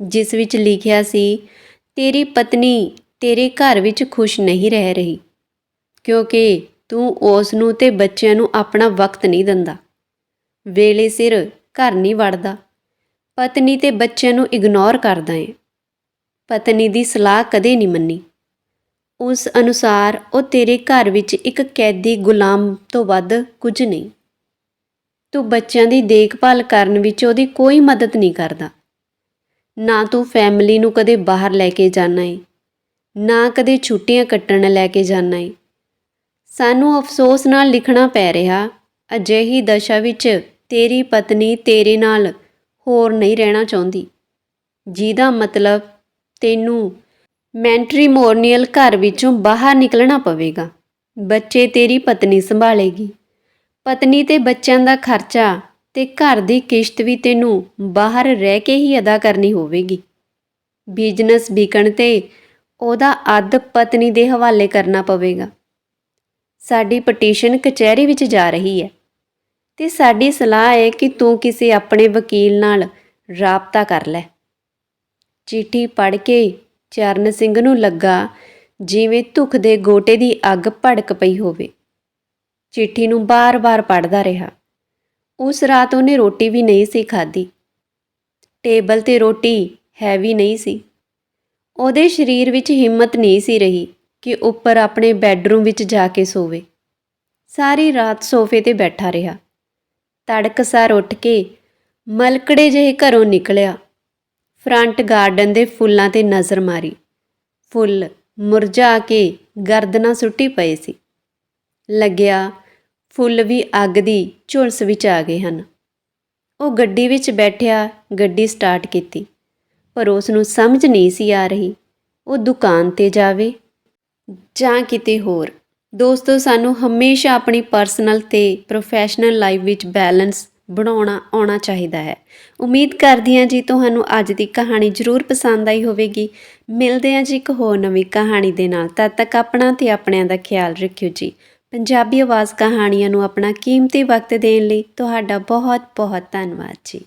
ਜਿਸ ਵਿੱਚ ਲਿਖਿਆ ਸੀ, ਤੇਰੀ ਪਤਨੀ ਤੇਰੇ ਘਰ ਵਿੱਚ ਖੁਸ਼ ਨਹੀਂ ਰਹਿ ਰਹੀ। ਕਿਉਂਕਿ ਤੂੰ ਉਸ ਨੂੰ ਤੇ ਬੱਚਿਆਂ ਨੂੰ ਆਪਣਾ ਵਕਤ ਨਹੀਂ ਦਿੰਦਾ। ਵੇਲੇ ਸਿਰ ਘਰ ਨਹੀਂ ਵੜਦਾ। ਪਤਨੀ ਤੇ ਬੱਚਿਆਂ ਨੂੰ ਇਗਨੋਰ ਕਰਦਾ ਏ। ਪਤਨੀ ਦੀ ਸਲਾਹ ਕਦੇ ਨਹੀਂ ਮੰਨੀ। ਉਸ ਅਨੁਸਾਰ ਉਹ ਤੇਰੇ ਘਰ ਵਿੱਚ ਇੱਕ ਕੈਦੀ ਗੁਲਾਮ ਤੋਂ ਵੱਧ ਕੁਝ ਨਹੀਂ। ਤੂੰ ਬੱਚਿਆਂ ਦੀ ਦੇਖਭਾਲ ਕਰਨ ਵਿੱਚ ਉਹਦੀ ਕੋਈ ਮਦਦ ਨਹੀਂ ਕਰਦਾ। ਨਾ ਤੂੰ ਫੈਮਿਲੀ ਨੂੰ ਕਦੇ ਬਾਹਰ ਲੈ ਕੇ ਜਾਣਾ ਏ। ਨਾ ਕਦੇ ਛੁੱਟੀਆਂ ਕੱਟਣ ਲੈ ਕੇ ਜਾਣਾ ਏ। ਸਾਨੂੰ ਅਫਸੋਸ ਨਾਲ ਲਿਖਣਾ ਪੈ ਰਿਹਾ, ਅਜਿਹੀ ਦਸ਼ਾ ਵਿੱਚ ਤੇਰੀ ਪਤਨੀ ਤੇਰੇ ਨਾਲ ਹੋਰ ਨਹੀਂ ਰਹਿਣਾ ਚਾਹੁੰਦੀ। ਜਿਹਦਾ ਮਤਲਬ ਤੈਨੂੰ ਮੈਂਟਰੀਮੋਨੀਅਲ ਘਰ ਵਿੱਚੋਂ ਬਾਹਰ ਨਿਕਲਣਾ ਪਵੇਗਾ। ਬੱਚੇ ਤੇਰੀ ਪਤਨੀ ਸੰਭਾਲੇਗੀ। ਪਤਨੀ ਤੇ ਬੱਚਿਆਂ ਦਾ ਖਰਚਾ ਤੇ ਘਰ ਦੀ ਕਿਸ਼ਤ ਵੀ ਤੈਨੂੰ ਬਾਹਰ ਰਹਿ ਕੇ ਹੀ ਅਦਾ ਕਰਨੀ ਹੋਵੇਗੀ। ਬਿਜ਼ਨਸ ਵਿਕਣ ਤੇ ਉਹਦਾ ਅੱਧ ਪਤਨੀ ਦੇ ਹਵਾਲੇ ਕਰਨਾ ਪਵੇਗਾ। ਸਾਡੀ ਪਟੀਸ਼ਨ ਕਚਹਿਰੀ ਵਿੱਚ ਜਾ ਰਹੀ ਹੈ। ਤੇ ਸਾਡੀ ਸਲਾਹ ਹੈ ਕਿ ਤੂੰ ਕਿਸੇ ਆਪਣੇ ਵਕੀਲ ਨਾਲ ਰਾਬਤਾ ਕਰ ਲੈ। ਚਿੱਠੀ ਪੜ੍ਹ ਕੇ ਚਰਨ ਸਿੰਘ ਨੂੰ ਲੱਗਾ ਜਿਵੇਂ ਧੁੱਖ ਦੇ ਗੋਟੇ ਦੀ ਅੱਗ ਭੜਕ ਪਈ ਹੋਵੇ। ਚਿੱਠੀ ਨੂੰ ਬਾਰ-ਬਾਰ ਪੜ੍ਹਦਾ ਰਿਹਾ। ਉਸ ਰਾਤ ਉਹਨੇ ਰੋਟੀ ਵੀ ਨਹੀਂ ਸੀ ਖਾਧੀ। ਟੇਬਲ ਤੇ ਰੋਟੀ ਹੈਵੀ ਨਹੀਂ ਸੀ। ਉਹਦੇ ਸਰੀਰ ਵਿੱਚ ਹਿੰਮਤ ਨਹੀਂ ਸੀ ਰਹੀ। ਕਿ ਉੱਪਰ ਆਪਣੇ ਬੈੱਡਰੂਮ ਵਿੱਚ ਜਾ ਕੇ ਸੋਵੇ। ਸਾਰੀ ਰਾਤ ਸੋਫੇ ਤੇ ਬੈਠਾ ਰਿਹਾ। ਤੜਕਸਾਰ ਉੱਠ ਕੇ ਮਲਕੜੇ ਜਿਹੇ ਘਰੋਂ ਨਿਕਲਿਆ। ਫਰੰਟ ਗਾਰਡਨ ਦੇ ਫੁੱਲਾਂ ਤੇ ਨਜ਼ਰ ਮਾਰੀ। ਫੁੱਲ ਮੁਰਝਾ ਕੇ ਗਰਦਨਾਂ ਸੁੱਟੀ ਪਏ ਸੀ। ਲੱਗਿਆ ਫੁੱਲ ਵੀ ਅੱਗ ਦੀ ਝੁਲਸ ਵਿੱਚ ਆ ਗਏ ਹਨ। ਉਹ ਗੱਡੀ ਵਿੱਚ ਬੈਠਿਆ ਗੱਡੀ ਸਟਾਰਟ ਕੀਤੀ। ਪਰ ਉਸ ਨੂੰ ਸਮਝ ਨਹੀਂ ਸੀ ਆ ਰਹੀ, ਉਹ ਦੁਕਾਨ ਤੇ ਜਾਵੇ। ਜਾਂ ਕਿਤੇ ਹੋਰ। ਦੋਸਤੋ, ਸਾਨੂੰ ਹਮੇਸ਼ਾ ਆਪਣੀ ਪਰਸਨਲ ਤੇ ਪ੍ਰੋਫੈਸ਼ਨਲ ਲਾਈਫ ਵਿੱਚ ਬੈਲੈਂਸ ਬਣਾਉਣਾ, ਆਉਣਾ ਚਾਹੀਦਾ ਹੈ। ਉਮੀਦ ਕਰਦੀ ਹਾਂ ਜੀ ਤੁਹਾਨੂੰ ਅੱਜ ਦੀ ਕਹਾਣੀ ਜ਼ਰੂਰ ਪਸੰਦ ਆਈ ਹੋਵੇਗੀ। ਮਿਲਦੇ ਹਾਂ ਜੀ ਇੱਕ ਹੋਰ ਨਵੀਂ ਕਹਾਣੀ ਦੇ ਨਾਲ। ਤਦ ਤੱਕ ਆਪਣਾ ਤੇ ਆਪਣਿਆਂ ਦਾ ਖਿਆਲ ਰੱਖਿਓ ਜੀ। ਪੰਜਾਬੀ ਆਵਾਜ਼ ਕਹਾਣੀਆਂ ਨੂੰ ਆਪਣਾ ਕੀਮਤੀ ਵਕਤ ਦੇਣ ਲਈ ਤੁਹਾਡਾ ਬਹੁਤ ਬਹੁਤ ਧੰਨਵਾਦ ਜੀ।